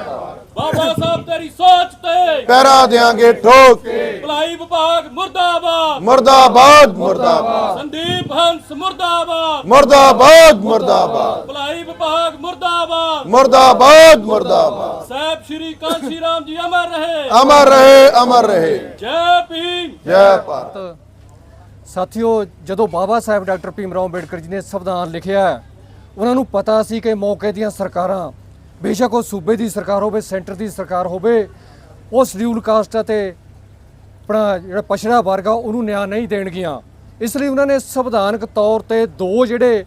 ਬਾਬਾ ਸਾਹਿਬ ਤੇਰੀ ਸੋਚ ਤੇ। ਪੈਰਾ ਦੇਾਂਗੇ ਠੋਕ ਭਲਾਈ ਵਿਭਾਗ ਮੁਰਦਾਬਾਦ। ਮੁਰਦਾਬਾਦ ਮੁਰਦਾਬਾਦ। ਸੰਦੀਪ ਹੰਸ ਮੁਰਦਾਬਾਦ। ਮੁਰਦਾਬਾਦ ਮੁਰਦਾਬਾਦ। ਭਲਾਈ ਵਿਭਾਗ ਮੁਰਦਾਬਾਦ। ਮੁਰਦਾਬਾਦ ਮੁਰਦਾਬਾਦ। ਸਾਹਿਬ ਸ਼੍ਰੀ ਕਾਂਸ਼ੀ ਰਾਮ ਜੀ ਅਮਰ ਰਹੇ। ਅਮਰ ਰਹੇ ਅਮਰ ਰਹੇ। ਜੈ ਭੀਮ। ਜੈ ਭਾਰਤ। ਸਾਥੀਓ ਜਦੋਂ ਬਾਬਾ ਸਾਹਿਬ ਡਾਕਟਰ ਭੀਮਰਾਓ ਅੰਬੇਡਕਰ ਜੀ ਨੇ ਸੰਵਿਧਾਨ ਲਿਖਿਆ ਉਹਨਾਂ ਨੂੰ ਪਤਾ ਸੀ ਕਿ ਮੌਕੇ ਦੀਆਂ ਸਰਕਾਰਾਂ ਬੇਸ਼ੱਕ ਉਹ ਸੂਬੇ ਦੀ ਸਰਕਾਰ ਹੋਵੇ, ਸੈਂਟਰ ਦੀ ਸਰਕਾਰ ਹੋਵੇ ਉਹ ਸ਼ਡਿਊਲ ਕਾਸਟ ਅਤੇ ਆਪਣਾ ਜਿਹੜਾ ਪਛੜਾ ਵਰਗ ਆ, ਉਹਨੂੰ ਨਿਆਂ ਨਹੀਂ ਦੇਣਗੀਆਂ। ਇਸ ਲਈ ਉਹਨਾਂ ਨੇ ਸੰਵਿਧਾਨਕ ਤੌਰ ਤੇ ਦੋ ਜਿਹੜੇ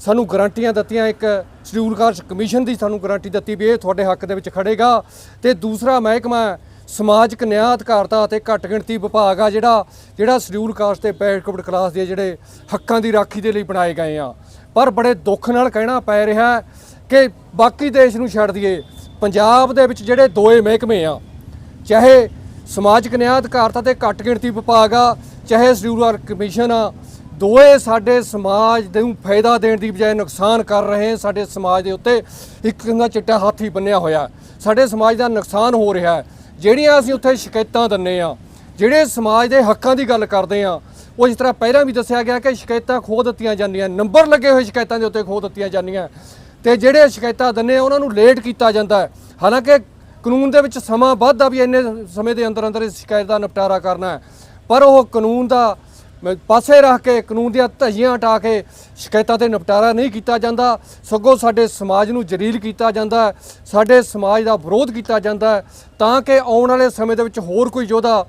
ਸਾਨੂੰ ਗਰੰਟੀਆਂ ਦਿੱਤੀਆਂ, ਇੱਕ ਸ਼ਡਿਊਲ ਕਾਸਟ ਕਮਿਸ਼ਨ ਦੀ ਸਾਨੂੰ ਗਰੰਟੀ ਦਿੱਤੀ ਵੀ ਇਹ ਤੁਹਾਡੇ ਹੱਕ ਦੇ ਵਿੱਚ ਖੜੇਗਾ ਤੇ ਦੂਸਰਾ ਮਹਿਕਮਾ ਸਮਾਜਿਕ ਨਿਆਂ ਅਧਿਕਾਰਤਾ ਅਤੇ ਘੱਟ ਗਿਣਤੀ ਵਿਭਾਗ ਆ, ਜਿਹੜਾ ਜਿਹੜਾ ਸ਼ਡਿਊਲ ਕਾਸਟ ਤੇ ਬੈਕਵਰਡ ਕਲਾਸ ਦੇ ਜਿਹੜੇ ਹੱਕਾਂ ਦੀ ਰਾਖੀ ਦੇ ਲਈ ਬਣਾਏ ਗਏ ਆ। ਪਰ ਬੜੇ ਦੁੱਖ ਨਾਲ ਕਹਿਣਾ ਪੈ ਰਿਹਾ ਕਿ ਬਾਕੀ ਦੇਸ਼ ਨੂੰ ਛੱਡ ਦਈਏ। ਪੰਜਾਬ ਦੇ ਵਿੱਚ ਜਿਹੜੇ ਦੋਏ ਮਹਿਕਮੇ ਆ, ਚਾਹੇ ਸਮਾਜਿਕ ਨਿਆਂ ਅਧਿਕਾਰਤਾ ਤੇ ਘੱਟ ਗਿਣਤੀ ਵਿਭਾਗ ਆ, ਚਾਹੇ ਸ਼ਡਿਊਲਰ ਕਮਿਸ਼ਨ ਆ, ਦੋਏ ਸਾਡੇ ਸਮਾਜ ਨੂੰ ਫਾਇਦਾ ਦੇਣ ਦੀ ਬਜਾਏ ਨੁਕਸਾਨ ਕਰ ਰਹੇ ਸਾਡੇ ਸਮਾਜ ਦੇ ਉੱਤੇ ਇੱਕ ਕਿਸਮ ਦਾ ਚਿੱਟਾ ਹਾਥੀ ਬੰਨਿਆ ਹੋਇਆ। ਸਾਡੇ ਸਮਾਜ ਦਾ ਨੁਕਸਾਨ ਹੋ ਰਿਹਾ ਹੈ। ਜਿਹੜੀਆਂ ਅਸੀਂ ਉੱਥੇ ਸ਼ਿਕਾਇਤਾਂ ਦਿੰਨੇ ਆ, ਜਿਹੜੇ ਸਮਾਜ ਦੇ ਹੱਕਾਂ ਦੀ ਗੱਲ ਕਰਦੇ ਆ, ਉਹ ਇਸ ਤਰ੍ਹਾਂ ਪਹਿਲਾਂ ਵੀ ਦੱਸਿਆ ਗਿਆ ਕਿ ਸ਼ਿਕਾਇਤਾਂ ਖੋ ਦਿੱਤੀਆਂ ਜਾਂਦੀਆਂ, ਨੰਬਰ ਲੱਗੇ ਹੋਏ ਸ਼ਿਕਾਇਤਾਂ ਦੇ ਉੱਤੇ ਖੋ ਦਿੱਤੀਆਂ ਜਾਂਦੀਆਂ। ਤੇ ਜਿਹੜੇ ਸ਼ਿਕਾਇਤਾਂ ਦਿੰਦੇ ਉਹਨਾਂ ਨੂੰ ਲੇਟ ਕੀਤਾ ਜਾਂਦਾ ਹੈ। ਹਾਲਾਂਕਿ ਕਾਨੂੰਨ ਦੇ ਵਿੱਚ ਸਮਾਂ ਵੱਧਦਾ ਵੀ ਇੰਨੇ ਸਮੇਂ ਦੇ ਅੰਦਰ ਅੰਦਰ ਇਸ ਸ਼ਿਕਾਇਤ ਦਾ ਨਿਪਟਾਰਾ ਕਰਨਾ ਹੈ। ਪਰ ਉਹ ਕਾਨੂੰਨ ਦਾ ਪਾਸੇ ਰੱਖ ਕੇ, ਕਾਨੂੰਨ ਦੀਆਂ ਧੱਜੀਆਂ ਹਟਾ ਕੇ ਸ਼ਿਕਾਇਤਾਂ ਤੇ ਨਿਪਟਾਰਾ ਨਹੀਂ ਕੀਤਾ ਜਾਂਦਾ। ਸਗੋਂ ਸਾਡੇ ਸਮਾਜ ਨੂੰ ਜਲੀਲ ਕੀਤਾ ਜਾਂਦਾ ਸਾਡੇ ਸਮਾਜ ਦਾ ਵਿਰੋਧ ਕੀਤਾ ਜਾਂਦਾ ਤਾਂ ਕਿ ਆਉਣ ਵਾਲੇ ਸਮੇਂ ਦੇ ਵਿੱਚ ਹੋਰ ਕੋਈ ਯੋਧਾ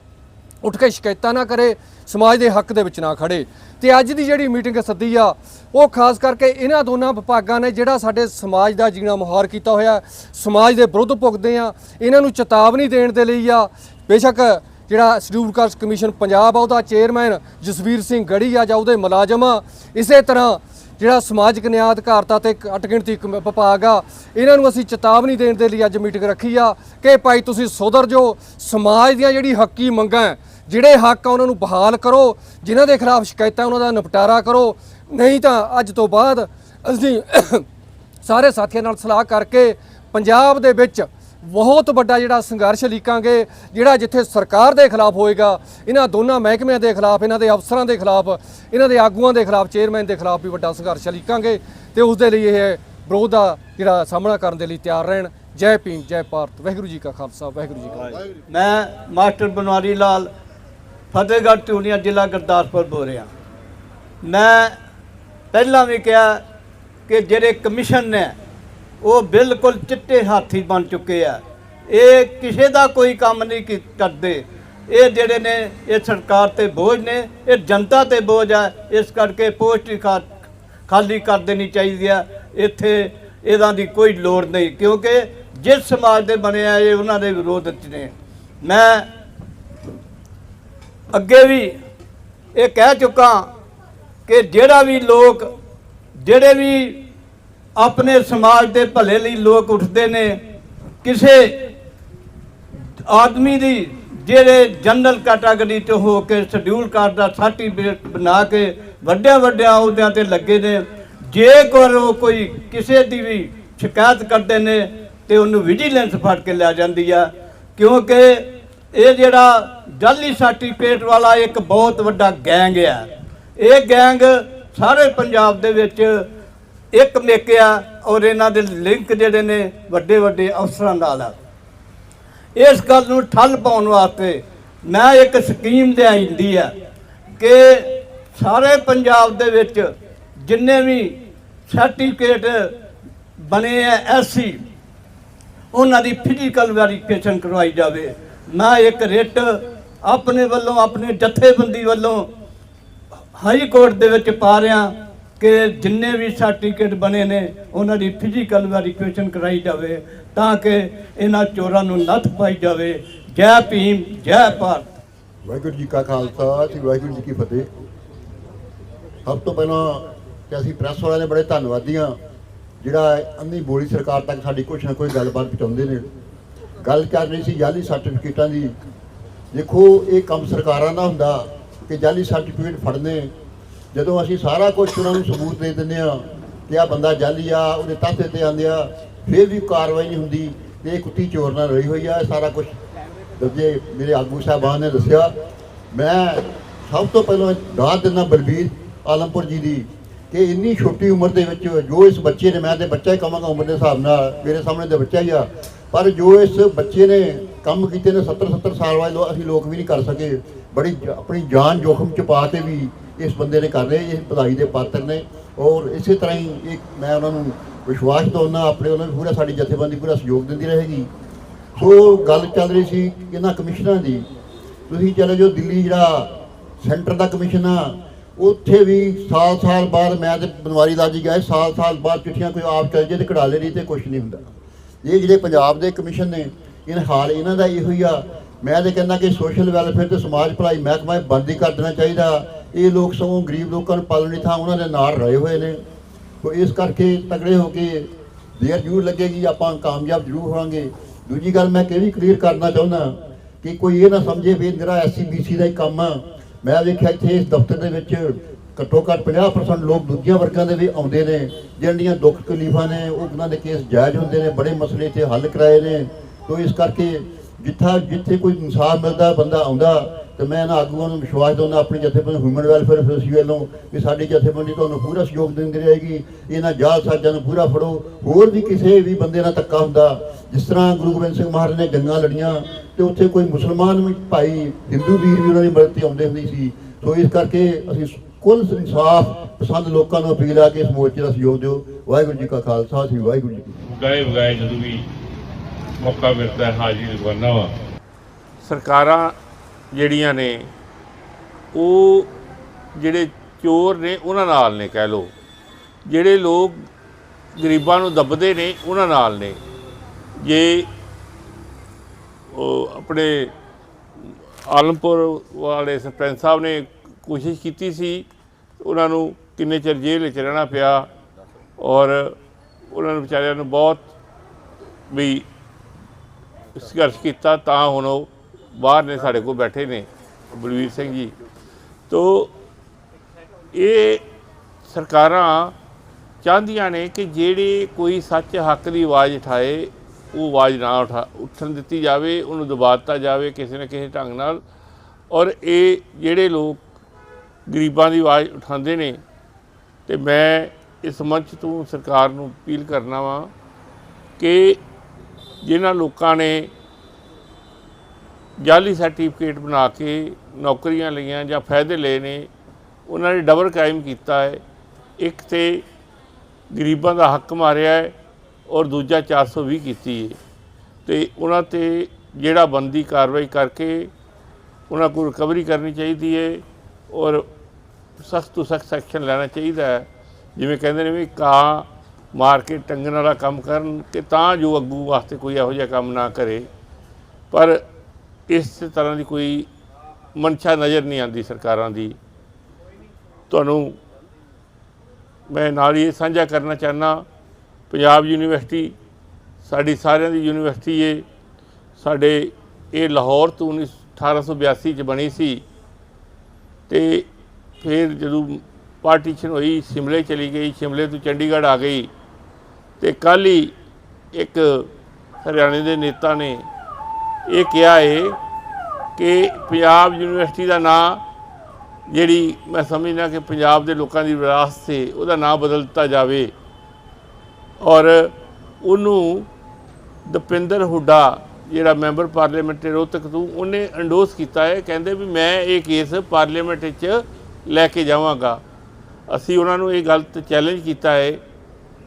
ਉੱਠ ਕੇ ਸ਼ਿਕਾਇਤਾਂ ਨਾ ਕਰੇ ਸਮਾਜ ਦੇ ਹੱਕ ਦੇ ਵਿੱਚ ਨਾ ਖੜੇ। ਤੇ ਅੱਜ ਦੀ ਜਿਹੜੀ ਮੀਟਿੰਗ ਸੱਦੀ ਆ ਉਹ ਖਾਸ ਕਰਕੇ ਇਹਨਾਂ ਦੋਨਾਂ ਵਿਭਾਗਾਂ ਨੇ ਜਿਹੜਾ ਸਾਡੇ ਸਮਾਜ ਦਾ ਜੀਣਾ ਮੁਹਾਰ ਕੀਤਾ ਹੋਇਆ ਸਮਾਜ ਦੇ ਵਿਰੁੱਧ ਭੁਗਦੇ ਆ ਇਹਨਾਂ ਨੂੰ ਚੇਤਾਵਨੀ ਦੇਣ ਦੇ ਲਈ ਆ। ਬੇਸ਼ੱਕ ਜਿਹੜਾ ਸ਼ਡਿਊਲ ਕਾਸਟ ਕਮਿਸ਼ਨ ਪੰਜਾਬ ਆ ਉਹਦਾ ਚੇਅਰਮੈਨ ਜਸਵੀਰ ਸਿੰਘ ਗੜੀ ਆ ਜਾਂ ਉਹਦੇ ਮੁਲਾਜ਼ਮ ਆ ਇਸੇ ਤਰ੍ਹਾਂ ਜਿਹੜਾ ਸਮਾਜਿਕ ਨਿਆਂ ਅਧਿਕਾਰਤਾ ਤੇ ਇੱਕ ਅਟਗਿਣਤੀ ਕਮ- ਵਿਭਾਗ ਆ ਇਹਨਾਂ ਨੂੰ ਅਸੀਂ ਚੇਤਾਵਨੀ ਦੇਣ ਦੇ ਲਈ ਅੱਜ ਮੀਟਿੰਗ ਰੱਖੀ ਆ ਕਿ ਭਾਈ ਤੁਸੀਂ ਸੁਧਰ ਜੋ ਸਮਾਜ ਦੀਆਂ ਜਿਹੜੀ ਹੱਕੀ ਮੰਗਾਂ ਹੈ, ਜਿਹੜੇ ਹੱਕ ਆ ਉਹਨਾਂ ਨੂੰ ਬਹਾਲ ਕਰੋ, ਜਿਨ੍ਹਾਂ ਦੇ ਖਿਲਾਫ ਸ਼ਿਕਾਇਤਾਂ ਉਹਨਾਂ ਦਾ ਨਿਪਟਾਰਾ ਕਰੋ। ਨਹੀਂ ਤਾਂ ਅੱਜ ਤੋਂ ਬਾਅਦ ਅਸੀਂ (coughs) ਸਾਰੇ ਸਾਥੀਆਂ ਨਾਲ ਸਲਾਹ ਕਰਕੇ ਪੰਜਾਬ ਦੇ ਵਿੱਚ ਬਹੁਤ ਵੱਡਾ ਜਿਹੜਾ ਸੰਘਰਸ਼ ਲੀਕਾਂਗੇ ਜਿਹੜਾ ਜਿੱਥੇ ਸਰਕਾਰ ਦੇ ਖਿਲਾਫ ਹੋਏਗਾ, ਇਹਨਾਂ ਦੋਨਾਂ ਮਹਿਕਮਿਆਂ ਦੇ ਖਿਲਾਫ, ਇਹਨਾਂ ਦੇ ਅਫਸਰਾਂ ਦੇ ਖਿਲਾਫ, ਇਹਨਾਂ ਦੇ ਆਗੂਆਂ ਦੇ ਖਿਲਾਫ, ਚੇਅਰਮੈਨ ਦੇ ਖਿਲਾਫ ਵੀ ਵੱਡਾ ਸੰਘਰਸ਼ ਲੀਕਾਂਗੇ ਤੇ ਉਸ ਦੇ ਲਈ ਇਹ ਵਿਰੋਧ ਦਾ ਜਿਹੜਾ ਸਾਹਮਣਾ ਕਰਨ ਦੇ ਲਈ ਤਿਆਰ ਰਹਿਣ। ਜੈ ਭੀਮ, ਜੈ ਭਾਰਤ। ਵਾਹਿਗੁਰੂ ਜੀ ਕਾ ਖਾਲਸਾ, ਵਾਹਿਗੁਰੂ ਜੀ ਕੀ ਫਤਿਹ। ਮੈਂ ਮਾਸਟਰ ਬਨਵਾਰੀ ਲਾਲ ਫਤਿਹਗੜ੍ਹ ਚੂਨੀਆ ਜ਼ਿਲ੍ਹਾ ਗੁਰਦਾਸਪੁਰ ਬੋਲ ਰਿਹਾ ਮੈਂ ਪਹਿਲਾਂ ਵੀ ਕਿਹਾ ਕਿ ਜਿਹੜੇ ਕਮਿਸ਼ਨ ਨੇ, ਉਹ ਬਿਲਕੁਲ ਚਿੱਟੇ ਹਾਥੀ ਬਣ ਚੁੱਕੇ ਆ। ਇਹ ਕਿਸੇ ਦਾ ਕੋਈ ਕੰਮ ਨਹੀਂ ਕੀ- ਕਰਦੇ। ਇਹ ਜਿਹੜੇ ਨੇ, ਇਹ ਸਰਕਾਰ ਤੇ ਬੋਝ ਨੇ, ਇਹ ਜਨਤਾ ਤੇ ਬੋਝ ਆ। ਇਸ ਕਰਕੇ ਪੋਸਟ ਖਾ- ਖਾਲੀ ਕਰ ਦੇਣੀ ਚਾਹੀਦੀ ਆ। ਇੱਥੇ ਇਹਨਾਂ ਦੀ ਕੋਈ ਲੋੜ ਨਹੀਂ, ਕਿਉਂਕਿ ਜਿਸ ਸਮਾਜ ਦੇ ਬਣੇ ਆ, ਇਹ ਉਹਨਾਂ ਦੇ ਵਿਰੋਧ ਚ ਨੇ। ਮੈਂ ਅੱਗੇ ਵੀ ਇਹ ਕਹਿ ਚੁੱਕਾ ਕਿ ਜਿਹੜਾ ਵੀ ਲੋਕ, ਜਿਹੜੇ ਵੀ ਆਪਣੇ ਸਮਾਜ ਦੇ ਭਲੇ ਲਈ ਲੋਕ ਉੱਠਦੇ ਨੇ, ਕਿਸੇ ਆਦਮੀ ਦੀ ਜਿਹੜੇ ਜਨਰਲ ਕੈਟਾਗਰੀ ਚ ਹੋ ਕੇ ਸ਼ਡਿਊਲ ਕਾਰਡ ਦਾ ਸਰਟੀਫਿਕੇਟ ਬਣਾ ਕੇ ਵੱਡਿਆਂ ਵੱਡਿਆਂ ਅਹੁਦਿਆਂ ਤੇ ਲੱਗੇ ਨੇ ਜੇਕਰ ਉਹ ਕੋਈ ਕਿਸੇ ਦੀ ਵੀ ਸ਼ਿਕਾਇਤ ਕਰਦੇ ਨੇ ਤੇ ਉਹਨੂੰ ਵਿਜੀਲੈਂਸ ਫੜ ਕੇ ਲਿਆ ਜਾਂਦੀ ਆ, ਕਿਉਂਕਿ ਇਹ ਜਿਹੜਾ ਜਾਲੀ ਸਰਟੀਫਿਕੇਟ ਵਾਲਾ ਇੱਕ ਬਹੁਤ ਵੱਡਾ ਗੈਂਗ ਆ। ਇਹ ਗੈਂਗ ਸਾਰੇ ਪੰਜਾਬ ਦੇ ਵਿੱਚ ਇੱਕ ਮੇਕਿਆ ਔਰ ਇਹਨਾਂ ਦੇ ਲਿੰਕ ਜਿਹੜੇ ਨੇ ਵੱਡੇ ਵੱਡੇ ਅਫਸਰਾਂ ਨਾਲ ਆ। ਇਸ ਗੱਲ ਨੂੰ ਠੱਲ ਪਾਉਣ ਵਾਸਤੇ ਮੈਂ ਇੱਕ ਸਕੀਮ ਤੇ ਆਈਂਦੀ ਆ ਕਿ ਸਾਰੇ ਪੰਜਾਬ ਦੇ ਵਿੱਚ ਜਿੰਨੇ ਵੀ ਸਰਟੀਫਿਕੇਟ ਬਣੇ ਆ ਐਸਸੀ ਉਹਨਾਂ ਦੀ ਫਿਜ਼ੀਕਲ ਵੈਰੀਫਿਕੇਸ਼ਨ ਕਰਵਾਈ ਜਾਵੇ। ਮੈਂ ਇੱਕ ਰਿਟ ਆਪਣੇ ਵੱਲੋਂ, ਆਪਣੇ ਜਥੇਬੰਦੀ ਵੱਲੋਂ ਹਾਈ ਕੋਰਟ ਦੇ ਵਿੱਚ ਪਾ ਰਿਹਾ ਕਿ ਜਿੰਨੇ ਵੀ ਸਰਟੀਫਿਕੇਟ ਬਣੇ ਨੇ, ਉਹਨਾਂ ਦੀ ਫਿਜ਼ੀਕਲ ਵੈਰੀਫਿਕੇਸ਼ਨ ਕਰਾਈ ਜਾਵੇ ਤਾਂ ਕਿ ਇਹਨਾਂ ਚੋਰਾਂ ਨੂੰ ਨੱਥ ਪਾਈ ਜਾਵੇ। ਜੈ ਭੀਮ, ਜੈ ਭਾਰਤ। ਵਾਹਿਗੁਰੂ ਜੀ ਕਾ ਖਾਲਸਾ, ਸ੍ਰੀ ਵਾਹਿਗੁਰੂ ਜੀ ਕੀ ਫਤਿਹ। ਸਭ ਤੋਂ ਪਹਿਲਾਂ ਤੇ ਅਸੀਂ ਪ੍ਰੈਸ ਵਾਲਿਆਂ ਦੇ ਬੜੇ ਧੰਨਵਾਦੀ ਹਾਂ, ਜਿਹੜਾ ਅੰਨੀ ਬੋਲੀ ਸਰਕਾਰ ਤੱਕ ਸਾਡੀ ਕੁਛ ਨਾ ਕੋਈ ਗੱਲਬਾਤ ਪਹੁੰਚਾਉਂਦੇ ਨੇ। ਗੱਲ ਕਰ ਰਹੀ ਸੀ ਜਾਲੀ ਸਰਟੀਫਿਕੇਟਾਂ ਦੀ। ਦੇਖੋ, ਇਹ ਕੰਮ ਸਰਕਾਰਾਂ ਦਾ ਹੁੰਦਾ ਕਿ ਜਾਲੀ ਸਰਟੀਫਿਕੇਟ ਫੜਨੇ। ਜਦੋਂ ਅਸੀਂ ਸਾਰਾ ਕੁਝ ਉਹਨਾਂ ਨੂੰ ਸਬੂਤ ਦੇ ਦਿੰਦੇ ਆ ਕਿ ਆ ਬੰਦਾ ਜਾਲੀ ਆ, ਉਹਦੇ ਤਾਤੇ ਤੇ ਆਂਦੇ ਆ, ਫਿਰ ਵੀ ਕਾਰਵਾਈ ਨਹੀਂ ਹੁੰਦੀ ਤੇ ਇਹ ਕੁੱਤੀ ਚੋਰ ਨਾਲ ਰਹੀ ਹੋਈ ਆ, ਇਹ ਸਾਰਾ ਕੁਝ ਦਰਜੇ ਮੇਰੇ ਆਗੂ ਸਾਹਿਬਾਨ ਨੇ ਦੱਸਿਆ। ਮੈਂ ਸਭ ਤੋਂ ਪਹਿਲਾਂ ਦਾਤ ਦਿੰਦਾ ਬਲਬੀਰ ਆਲਮਪੁਰ ਜੀ ਦੀ ਕਿ ਇੰਨੀ ਛੋਟੀ ਉਮਰ ਦੇ ਵਿੱਚ ਜੋ ਇਸ ਬੱਚੇ ਨੇ, ਮੈਂ ਤੇ ਬੱਚਾ ਹੀ ਕਹਾਂਗਾ ਉਮਰ ਦੇ ਹਿਸਾਬ ਨਾਲ, ਮੇਰੇ ਸਾਹਮਣੇ ਤੇ ਬੱਚਾ ਹੀ ਆ, ਪਰ ਜੋ ਇਸ ਬੱਚੇ ਨੇ ਕੰਮ ਕੀਤੇ ਨੇ 70 70 ਸਾਲ ਵਾਲੇ ਲੋ- ਅਸੀਂ ਲੋਕ ਵੀ ਨਹੀਂ ਕਰ ਸਕੇ। ਬੜੀ ਆਪਣੀ ਜਾਨ ਜੋਖਮ ਚ ਪਾ ਕੇ ਵੀ ਇਸ ਬੰਦੇ ਨੇ ਕਰ ਰਹੇ ਇਹ ਵਧਾਈ ਦੇ ਪਾਤਰ ਨੇ। ਔਰ ਇਸੇ ਤਰ੍ਹਾਂ ਹੀ ਇਹ ਮੈਂ ਉਹਨਾਂ ਨੂੰ ਵਿਸ਼ਵਾਸ ਦਵਾਉਣਾ ਆਪਣੇ ਉਹਨਾਂ ਨੂੰ ਪੂਰਾ ਸਾਡੀ ਜਥੇਬੰਦੀ ਪੂਰਾ ਸਹਿਯੋਗ ਦਿੰਦੀ ਰਹੇਗੀ। ਸੋ ਗੱਲ ਚੱਲ ਰਹੀ ਸੀ ਇਹਨਾਂ ਕਮਿਸ਼ਨਾਂ ਦੀ। ਤੁਸੀਂ ਚਲੇ ਜਾਓ ਦਿੱਲੀ, ਜਿਹੜਾ ਸੈਂਟਰ ਦਾ ਕਮਿਸ਼ਨ ਆ, ਉੱਥੇ ਵੀ ਸਾਲ ਸਾਲ ਬਾਅਦ ਮੈਂ ਤੇ ਬਨਵਾਰੀ ਲਾਲ ਜੀ ਗਏ, ਸਾਲ ਸਾਲ ਬਾਅਦ ਚਿੱਠੀਆਂ ਕੋਈ ਆਪ ਚੱਲ ਜੇ ਤੇ ਕਢਾ ਲੈ ਲੈਣੀ ਤੇ ਕੁਝ ਨਹੀਂ ਹੁੰਦਾ। ਇਹ ਜਿਹੜੇ ਪੰਜਾਬ ਦੇ ਕਮਿਸ਼ਨ ਨੇ ਇਹਨਾਂ ਹਾਲ ਇਹਨਾਂ ਦਾ ਇਹੋ ਹੀ ਆ। ਮੈਂ ਤੇ ਕਹਿੰਦਾ ਕਿ ਸੋਸ਼ਲ ਵੈਲਫੇਅਰ ਤੇ ਸਮਾਜ ਭਲਾਈ ਮਹਿਕਮਾ ਬੰਦ ਹੀ ਕਰ ਦੇਣਾ ਚਾਹੀਦਾ। ਇਹ ਲੋਕ ਸਗੋਂ ਗਰੀਬ ਲੋਕਾਂ ਨੂੰ ਪਾਲਣ ਦੀ ਥਾਂ ਉਹਨਾਂ ਦੇ ਨਾਲ ਰਹੇ ਹੋਏ ਨੇ। ਸੋ ਇਸ ਕਰਕੇ ਤਗੜੇ ਹੋ ਕੇ ਦੇਰ ਜ਼ਰੂਰ ਲੱਗੇਗੀ, ਆਪਾਂ ਕਾਮਯਾਬ ਜ਼ਰੂਰ ਹੋਵਾਂਗੇ। ਦੂਜੀ ਗੱਲ ਮੈਂ ਕਿਹੜੀ ਕਲੀਅਰ ਕਰਨਾ ਚਾਹੁੰਦਾ ਕਿ ਕੋਈ ਇਹ ਨਾ ਸਮਝੇ ਵੀ ਇਹ ਮੇਰਾ ਐਸਸੀਬੀਸੀ ਦਾ ਹੀ ਕੰਮ ਆ। ਮੈਂ ਵੇਖਿਆ ਇੱਥੇ ਇਸ ਦਫ਼ਤਰ ਦੇ ਵਿੱਚ ਘੱਟੋ ਘੱਟ 50% ਲੋਕ ਦੂਜੀਆਂ ਵਰਗਾਂ ਦੇ ਵੀ ਆਉਂਦੇ ਨੇ, ਜਿਹੜੀਆਂ ਦੁੱਖ ਤਕਲੀਫਾਂ ਨੇ ਉਹਨਾਂ ਦੇ ਕੇਸ ਜਾਇਜ਼ ਹੁੰਦੇ ਨੇ, ਬੜੇ ਮਸਲੇ ਤੇ ਹੱਲ ਕਰਾਏ ਨੇ। ਸੋ ਇਸ ਕਰਕੇ ਜਿੱਥਾ ਜਿੱਥੇ ਕੋਈ ਇਨਸਾਫ ਮਿਲਦਾ, ਬੰਦਾ ਆਉਂਦਾ, ਤੇ ਮੈਂ ਇਹਨਾਂ ਆਗੂਆਂ ਨੂੰ ਵਿਸ਼ਵਾਸ ਦਿੰਦਾ, ਆਪਣੀ ਜਥੇਬੰਦੀ ਹਿਊਮਨ ਵੈਲਫੇਅਰ ਐਸੋਸੀਏਸ਼ਨ ਵੱਲੋਂ ਕਿ ਸਾਡੀ ਜਥੇਬੰਦੀ ਤੁਹਾਨੂੰ ਪੂਰਾ ਸਹਿਯੋਗ ਦਿੰਦੀ ਰਹੇਗੀ ਇਹਨਾਂ ਜਾਲ ਸਾਜਾਂ ਨੂੰ ਪੂਰਾ ਫੜੋ। ਹੋਰ ਵੀ ਕਿਸੇ ਵੀ ਬੰਦੇ ਨਾਲ ਧੱਕਾ ਹੁੰਦਾ, ਜਿਸ ਤਰ੍ਹਾਂ ਗੁਰੂ ਗੋਬਿੰਦ ਸਿੰਘ ਮਹਾਰਾਜ ਨੇ ਜੰਗਾਂ ਲੜੀਆਂ, ਤੇ ਉੱਥੇ ਕੋਈ ਮੁਸਲਮਾਨ ਵੀ ਭਾਈ ਹਿੰਦੂ ਵੀਰ ਵੀ ਉਹਨਾਂ ਦੀ ਮਦਦ ਤੇ ਆਉਂਦੇ ਹੁੰਦੇ ਸੀ। ਸੋ ਇਸ ਕਰਕੇ ਅਸੀਂ ਕੁੱਲ ਇਨਸਾਫ ਪਸੰਦ ਲੋਕਾਂ ਨੂੰ ਅਪੀਲ ਆ ਕਿ ਇਸ ਮੋਰਚੇ ਦਾ ਸਹਿਯੋਗ ਦਿਓ। ਵਾਹਿਗੁਰੂ ਜੀ ਕਾ ਖਾਲਸਾ, ਸ੍ਰੀ ਵਾਹਿਗੁਰੂ ਜੀ ਕੀ ਫਤਿਹ। ਗਏ ਬਗਾਏ ਜਦੋਂ ਵੀ ਮੌਕਾ ਮਿਲਦਾ ਹੈ। ਹਾਜ਼ਰੀ ਕਰਨਾ ਵਾ। ਸਰਕਾਰਾਂ ਜਿਹੜੀਆਂ ਨੇ, ਉਹ ਜਿਹੜੇ ਚੋਰ ਨੇ, ਉਹਨਾਂ ਨਾਲ ਨੇ ਕਹਿ ਲੋ ਜਿਹੜੇ ਲੋਕ ਗਰੀਬਾਂ ਨੂੰ ਦੱਬਦੇ ਨੇ, ਉਹਨਾਂ ਨਾਲ ਨੇ। ਜੇ ਉਹ ਆਪਣੇ ਆਲਮਪੁਰ ਵਾਲੇ ਸਰਪੰਚ ਸਾਹਿਬ ਨੇ ਕੋਸ਼ਿਸ਼ ਕੀਤੀ ਸੀ, ਉਹਨਾਂ ਨੂੰ ਕਿੰਨੇ ਚਿਰ ਜੇਲ੍ਹ ਵਿੱਚ ਰਹਿਣਾ ਪਿਆ ਔਰ ਉਹਨਾਂ ਨੂੰ ਵਿਚਾਰਿਆਂ ਨੂੰ ਬਹੁਤ ਵੀ ਸੰਘਰਸ਼ ਕੀਤਾ ਤਾਂ ਹੁਣ ਉਹ ਬਾਹਰ ਨੇ ਸਾਡੇ ਕੋਲ ਬੈਠੇ ਨੇ, ਬਲਵੀਰ ਸਿੰਘ ਜੀ। ਤੋ ਇਹ ਸਰਕਾਰਾਂ ਚਾਹੁੰਦੀਆਂ ਨੇ ਕਿ ਜਿਹੜੇ ਕੋਈ ਸੱਚ ਹੱਕ ਦੀ ਆਵਾਜ਼ ਉਠਾਏ, ਉਹ ਆਵਾਜ਼ ਨਾ ਉਠਾ, ਉੱਠਣ ਦਿੱਤੀ ਜਾਵੇ, ਉਹਨੂੰ ਦਬਾ ਦਿੱਤਾ ਜਾਵੇ ਕਿਸੇ ਨਾ ਕਿਸੇ ਢੰਗ ਨਾਲ। ਔਰ ਇਹ ਜਿਹੜੇ ਲੋਕ ਗਰੀਬਾਂ ਦੀ ਆਵਾਜ਼ ਉਠਾਉਂਦੇ ਨੇ, ਤੇ ਮੈਂ ਇਸ ਮੰਚ ਤੋਂ ਸਰਕਾਰ ਨੂੰ ਅਪੀਲ ਕਰਨਾ ਵਾਂ ਕਿ ਜਿਨ੍ਹਾਂ ਲੋਕਾਂ ਨੇ ਜਾਲੀ ਸਰਟੀਫਿਕੇਟ ਬਣਾ ਕੇ ਨੌਕਰੀਆਂ ਲਈਆਂ ਜਾਂ ਫਾਇਦੇ ਲਏ ਨੇ, ਉਹਨਾਂ ਨੇ ਡਬਲ ਕ੍ਰਾਈਮ ਕੀਤਾ ਹੈ। ਇੱਕ ਤੇ ਗਰੀਬਾਂ ਦਾ ਹੱਕ ਮਾਰਿਆ ਹੈ ਔਰ ਦੂਜਾ 420 ਕੀਤੀ ਹੈ। ਤੇ ਉਹਨਾਂ ਤੇ ਜਿਹੜਾ ਬੰਦੀ ਕਾਰਵਾਈ ਕਰਕੇ ਉਹਨਾਂ ਕੋਲ ਰਿਕਵਰੀ ਕਰਨੀ ਚਾਹੀਦੀ ਹੈ ਔਰ ਸਖਤ ਤੋਂ ਸਖਤ ਐਕਸ਼ਨ ਲੈਣਾ ਚਾਹੀਦਾ ਹੈ। ਜਿਵੇਂ ਕਹਿੰਦੇ ਨੇ ਵੀ ਕਾਂ ਮਾਰ ਕੇ ਟੰਗਣ ਵਾਲਾ ਕੰਮ ਕਰਨ ਕਿ ਤਾਂ ਜੋ ਅੱਗੂ ਵਾਸਤੇ ਕੋਈ ਇਹੋ ਜਿਹਾ ਕੰਮ ਨਾ ਕਰੇ। ਪਰ ਇਸ ਤਰ੍ਹਾਂ ਦੀ ਕੋਈ ਮਨਸ਼ਾ ਨਜ਼ਰ ਨਹੀਂ ਆਉਂਦੀ ਸਰਕਾਰਾਂ ਦੀ। ਤੁਹਾਨੂੰ ਮੈਂ ਨਾਲ ਹੀ ਇਹ ਸਾਂਝਾ ਕਰਨਾ ਚਾਹਨਾ ਪੰਜਾਬ ਯੂਨੀਵਰਸਿਟੀ, ਸਾਡੀ ਸਾਰਿਆਂ ਦੀ ਯੂਨੀਵਰਸਿਟੀ ਹੈ ਸਾਡੇ ਇਹ ਲਾਹੌਰ ਤੋਂ 19 1882 ਚ ਬਣੀ ਸੀ। ਤੇ ਫਿਰ ਜਦੋਂ ਪਾਰਟੀਸ਼ਨ ਹੋਈ, ਸ਼ਿਮਲੇ ਚਲੀ ਗਈ, ਸ਼ਿਮਲੇ ਤੋਂ ਚੰਡੀਗੜ੍ਹ ਆ ਗਈ। ਤੇ ਕੱਲ੍ਹ ਹੀ ਇੱਕ ਹਰਿਆਣੇ ਦੇ ਨੇਤਾ ਨੇ ਇਹ ਕਿਹਾ ਹੈ ਕਿ ਪੰਜਾਬ ਯੂਨੀਵਰਸਿਟੀ ਦਾ ਨਾਂ ਜਿਹੜੀ ਮੈਂ ਸਮਝਦਾ ਕਿ ਪੰਜਾਬ ਦੇ ਲੋਕਾਂ ਦੀ ਵਿਰਾਸਤ ਸੀ ਉਹਦਾ ਨਾਂ ਬਦਲ ਦਿੱਤਾ ਜਾਵੇ। ਔਰ ਉਹਨੂੰ ਦਪਿੰਦਰ ਹੁੱਡਾ, ਜਿਹੜਾ ਮੈਂਬਰ ਪਾਰਲੀਮੈਂਟ ਰੋਹਤਕ ਤੋਂ, ਉਹਨੇ ਅੰਡੋਸ ਕੀਤਾ ਹੈ ਕਹਿੰਦੇ ਵੀ ਮੈਂ ਇਹ ਕੇਸ ਪਾਰਲੀਮੈਂਟ 'ਚ ਲੈ ਕੇ ਜਾਵਾਂਗਾ। ਅਸੀਂ ਉਹਨਾਂ ਨੂੰ ਇਹ ਗੱਲ ਤੇ ਚੈਲੰਜ ਕੀਤਾ ਹੈ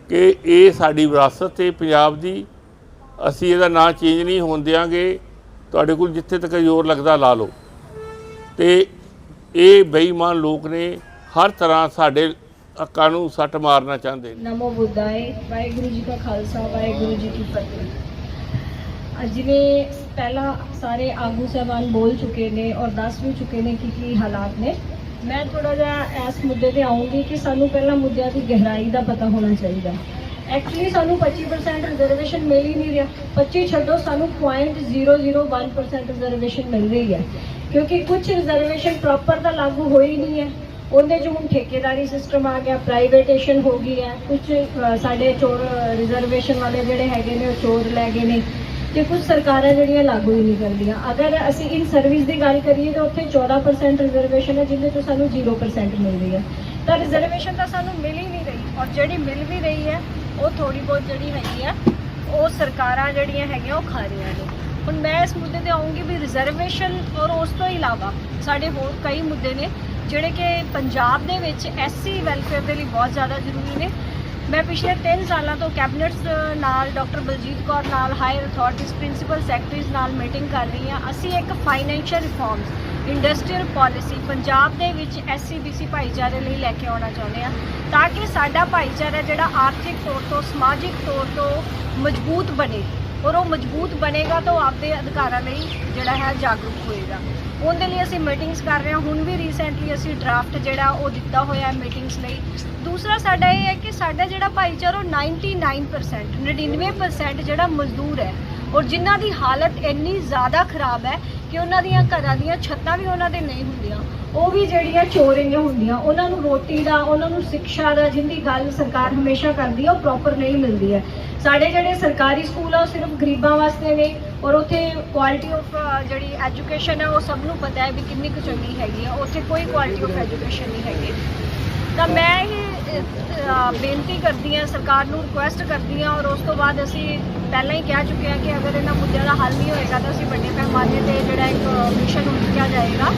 ਕਿ ਇਹ ਸਾਡੀ ਵਿਰਾਸਤ ਹੈ ਪੰਜਾਬ ਦੀ, ਅਸੀਂ ਇਹਦਾ ਨਾਂ ਚੇਂਜ ਨਹੀਂ ਹੋਣ ਦਿਆਂਗੇ। ਤੁਹਾਡੇ ਕੋਲ ਜਿੱਥੇ ਤੱਕ ਜ਼ੋਰ ਲੱਗਦਾ ਲਾ ਲਓ। ਤੇ ਇਹ ਬੇਈਮਾਨ ਲੋਕ ਨੇ, ਹਰ ਤਰ੍ਹਾਂ ਸਾਡੇ ਹੱਕਾਂ ਨੂੰ ਸੱਟ ਮਾਰਨਾ ਚਾਹੁੰਦੇ ਨੇ। ਨਮੋ ਬੁੱਧਾਏ, ਵਾਹਿਗੁਰੂ ਜੀ ਕਾ ਖਾਲਸਾ, ਵਾਹਿਗੁਰੂ ਜੀ ਕੀ ਫਤਿਹ। ਅੱਜ ਜਿਵੇਂ ਪਹਿਲਾਂ ਸਾਰੇ ਆਗੂ ਸਾਹਿਬਾਨ ਬੋਲ ਚੁੱਕੇ ਨੇ ਔਰ ਦੱਸ ਵੀ ਚੁੱਕੇ ਨੇ ਕਿ ਕੀ ਹਾਲਾਤ ਨੇ। ਮੈਂ ਥੋੜਾ ਜਿਹਾ ਇਸ ਮੁੱਦੇ ਤੇ ਆਉਂਗੀ ਕਿ ਸਾਨੂੰ ਪਹਿਲਾਂ ਮੁੱਦਿਆਂ ਦੀ ਗਹਿਰਾਈ ਦਾ ਪਤਾ ਹੋਣਾ ਚਾਹੀਦਾ। ਐਕਚੁਅਲੀ ਸਾਨੂੰ 25% ਰਿਜ਼ਰਵੇਸ਼ਨ ਮਿਲ ਹੀ ਨਹੀਂ ਰਿਹਾ। 25 ਛੱਡੋ, ਸਾਨੂੰ 0.001% ਰਿਜ਼ਰਵੇਸ਼ਨ ਮਿਲ ਰਹੀ ਹੈ। ਕਿਉਂਕਿ ਕੁਝ ਰਿਜ਼ਰਵੇਸ਼ਨ ਪ੍ਰੋਪਰ ਤਾਂ ਲਾਗੂ ਹੋਈ ਨਹੀਂ ਹੈ। ਉਹਦੇ ਚ ਹੁਣ ਠੇਕੇਦਾਰੀ ਸਿਸਟਮ ਆ ਗਿਆ ਪ੍ਰਾਈਵੇਟੇਸ਼ਨ ਹੋ ਗਈ ਹੈ। ਕੁਝ ਸਾਡੇ ਚੋਰ ਰਿਜ਼ਰਵੇਸ਼ਨ ਵਾਲੇ ਜਿਹੜੇ ਹੈਗੇ ਨੇ, ਉਹ ਚੋਰ ਲੈ ਗਏ ਨੇ। ਕਿ ਕੁਝ ਸਰਕਾਰਾਂ ਜਿਹੜੀਆਂ ਲਾਗੂ ਹੀ ਨਹੀਂ ਕਰਦੀਆਂ। ਅਗਰ ਅਸੀਂ ਇਨ ਸਰਵਿਸ ਦੀ ਗੱਲ ਕਰੀਏ ਤਾਂ ਉੱਥੇ 14% ਰਿਜ਼ਰਵੇਸ਼ਨ ਹੈ, ਜਿਹਦੇ ਤੋਂ ਸਾਨੂੰ 0% ਮਿਲ ਰਹੀ ਹੈ। ਤਾਂ ਰਿਜ਼ਰਵੇਸ਼ਨ ਤਾਂ ਸਾਨੂੰ ਮਿਲ ਹੀ ਨਹੀਂ ਰਹੀ ਔਰ ਜਿਹੜੀ ਮਿਲ ਵੀ ਰਹੀ ਹੈ, ਉਹ ਥੋੜੀ ਬਹੁਤ ਜਿਹੜੀ ਹੈਗੀ ਆ, ਉਹ ਸਰਕਾਰਾਂ ਜਿਹੜੀਆਂ ਹੈਗੀਆਂ, ਉਹ ਖਾ ਰਹੀਆਂ ਨੇ। ਹੁਣ ਮੈਂ ਇਸ ਮੁੱਦੇ ਤੇ ਆਉਂਗੀ ਵੀ ਰਿਜ਼ਰਵੇਸ਼ਨ ਔਰ ਉਸ ਤੋਂ ਇਲਾਵਾ ਸਾਡੇ ਹੋਰ ਕਈ ਮੁੱਦੇ ਨੇ, ਜਿਹੜੇ ਕਿ ਪੰਜਾਬ ਦੇ ਵਿੱਚ ਐਸਸੀ ਵੈਲਫੇਅਰ ਦੇ ਲਈ ਬਹੁਤ ਜ਼ਿਆਦਾ ਜ਼ਰੂਰੀ ਨੇ। ਮੈਂ ਪਿਛਲੇ 3 ਸਾਲਾਂ ਤੋਂ ਕੈਬਨਿਟਸ ਨਾਲ ਡਾਕਟਰ ਬਲਜੀਤ ਕੌਰ, ਨਾਲ ਹਾਇਰ ਅਥਾਰਟੀਜ਼ ਪ੍ਰਿੰਸੀਪਲ ਸੈਕਟਰੀਜ਼ ਨਾਲ ਮੀਟਿੰਗ ਕਰ ਰਹੀ ਹਾਂ। ਅਸੀਂ ਇੱਕ financial reforms industrial policy Punjab ਦੇ ਵਿੱਚ ਐਸਸੀਬੀਸੀ ਭਾਈਚਾਰੇ ਲਈ ਲੈ ਕੇ ਆਉਣਾ ਚਾਹੁੰਦੇ ਹਾਂ ਤਾਂ ਕਿ ਸਾਡਾ ਭਾਈਚਾਰਾ ਜਿਹੜਾ ਆਰਥਿਕ ਤੌਰ ਤੋਂ, ਸਮਾਜਿਕ ਤੌਰ ਤੋਂ ਮਜ਼ਬੂਤ ਬਣੇ ਔਰ ਉਹ ਮਜ਼ਬੂਤ ਬਣੇਗਾ ਤਾਂ ਉਹ ਆਪਦੇ ਅਧਿਕਾਰਾਂ ਲਈ ਜਿਹੜਾ ਹੈ ਜਾਗਰੂਕ ਹੋਏਗਾ। ਉਹਦੇ ਲਈ ਅਸੀਂ ਮੀਟਿੰਗਸ ਕਰ ਰਹੇ ਹਾਂ। ਹੁਣ ਵੀ ਰੀਸੈਂਟਲੀ ਅਸੀਂ ਡਰਾਫਟ ਜਿਹੜਾ ਉਹ ਦਿੱਤਾ ਹੋਇਆ ਹੈ ਮੀਟਿੰਗਸ ਲਈ। ਦੂਸਰਾ ਸਾਡਾ ਇਹ ਹੈ ਕਿ ਸਾਡਾ ਜਿਹੜਾ ਭਾਈਚਾਰਾ ਉਹ 99% 99% ਜਿਹੜਾ ਮਜ਼ਦੂਰ ਹੈ। ਔਰ ਜਿਨ੍ਹਾਂ ਦੀ ਹਾਲਤ ਇੰਨੀ ਜ਼ਿਆਦਾ ਖਰਾਬ ਹੈ ਕਿ ਉਹਨਾਂ ਦੀਆਂ ਘਰਾਂ ਦੀਆਂ ਛੱਤਾਂ ਵੀ ਉਹਨਾਂ ਦੇ ਨਹੀਂ ਹੁੰਦੀਆਂ। ਉਹ ਵੀ ਜਿਹੜੀਆਂ ਚੋਰੀਆਂ ਹੁੰਦੀਆਂ, ਉਹਨਾਂ ਨੂੰ ਰੋਟੀ ਦਾ, ਉਹਨਾਂ ਨੂੰ ਸਿੱਖਿਆ ਦਾ, ਜਿੰਦੀ ਗੱਲ ਸਰਕਾਰ ਹਮੇਸ਼ਾ ਕਰਦੀ ਹੈ, ਉਹ ਪ੍ਰੋਪਰ ਨਹੀਂ ਮਿਲਦੀ ਹੈ। ਸਾਡੇ ਜਿਹੜੇ ਸਰਕਾਰੀ ਸਕੂਲ ਆ, ਉਹ ਸਿਰਫ ਗਰੀਬਾਂ ਵਾਸਤੇ ਨੇ ਔਰ ਉੱਥੇ ਕੁਆਲਿਟੀ ਆਫ ਜਿਹੜੀ ਐਜੂਕੇਸ਼ਨ ਹੈ, ਉਹ ਸਭ ਨੂੰ ਪਤਾ ਹੈ ਵੀ ਕਿੰਨੀ ਕੁ ਚੰਗੀ ਹੈਗੀ ਆ। ਉੱਥੇ ਕੋਈ ਕੁਆਲਿਟੀ ਆਫ ਐਜੂਕੇਸ਼ਨ ਨਹੀਂ ਹੈਗੀ। ਤਾਂ ਮੈਂ ਇਹ ਬੇਨਤੀ ਕਰਦੀ ਹਾਂ, ਸਰਕਾਰ ਨੂੰ ਰਿਕੁਐਸਟ ਕਰਦੀ ਹਾਂ, ਔਰ ਉਸ ਤੋਂ ਬਾਅਦ ਅਸੀਂ ਪਹਿਲਾਂ ਹੀ ਕਹਿ ਚੁੱਕੇ ਹਾਂ ਕਿ ਅਗਰ ਇਹਨਾਂ ਮੁੱਦਿਆਂ ਦਾ ਹੱਲ ਨਹੀਂ ਹੋਏਗਾ, ਤਾਂ ਅਸੀਂ ਵੱਡੇ ਪੈਮਾਨੇ ਤੇ ਜਿਹੜਾ ਇੱਕ ਮਿਸ਼ਨ ਉਠਿਆ ਜਾਏਗਾ।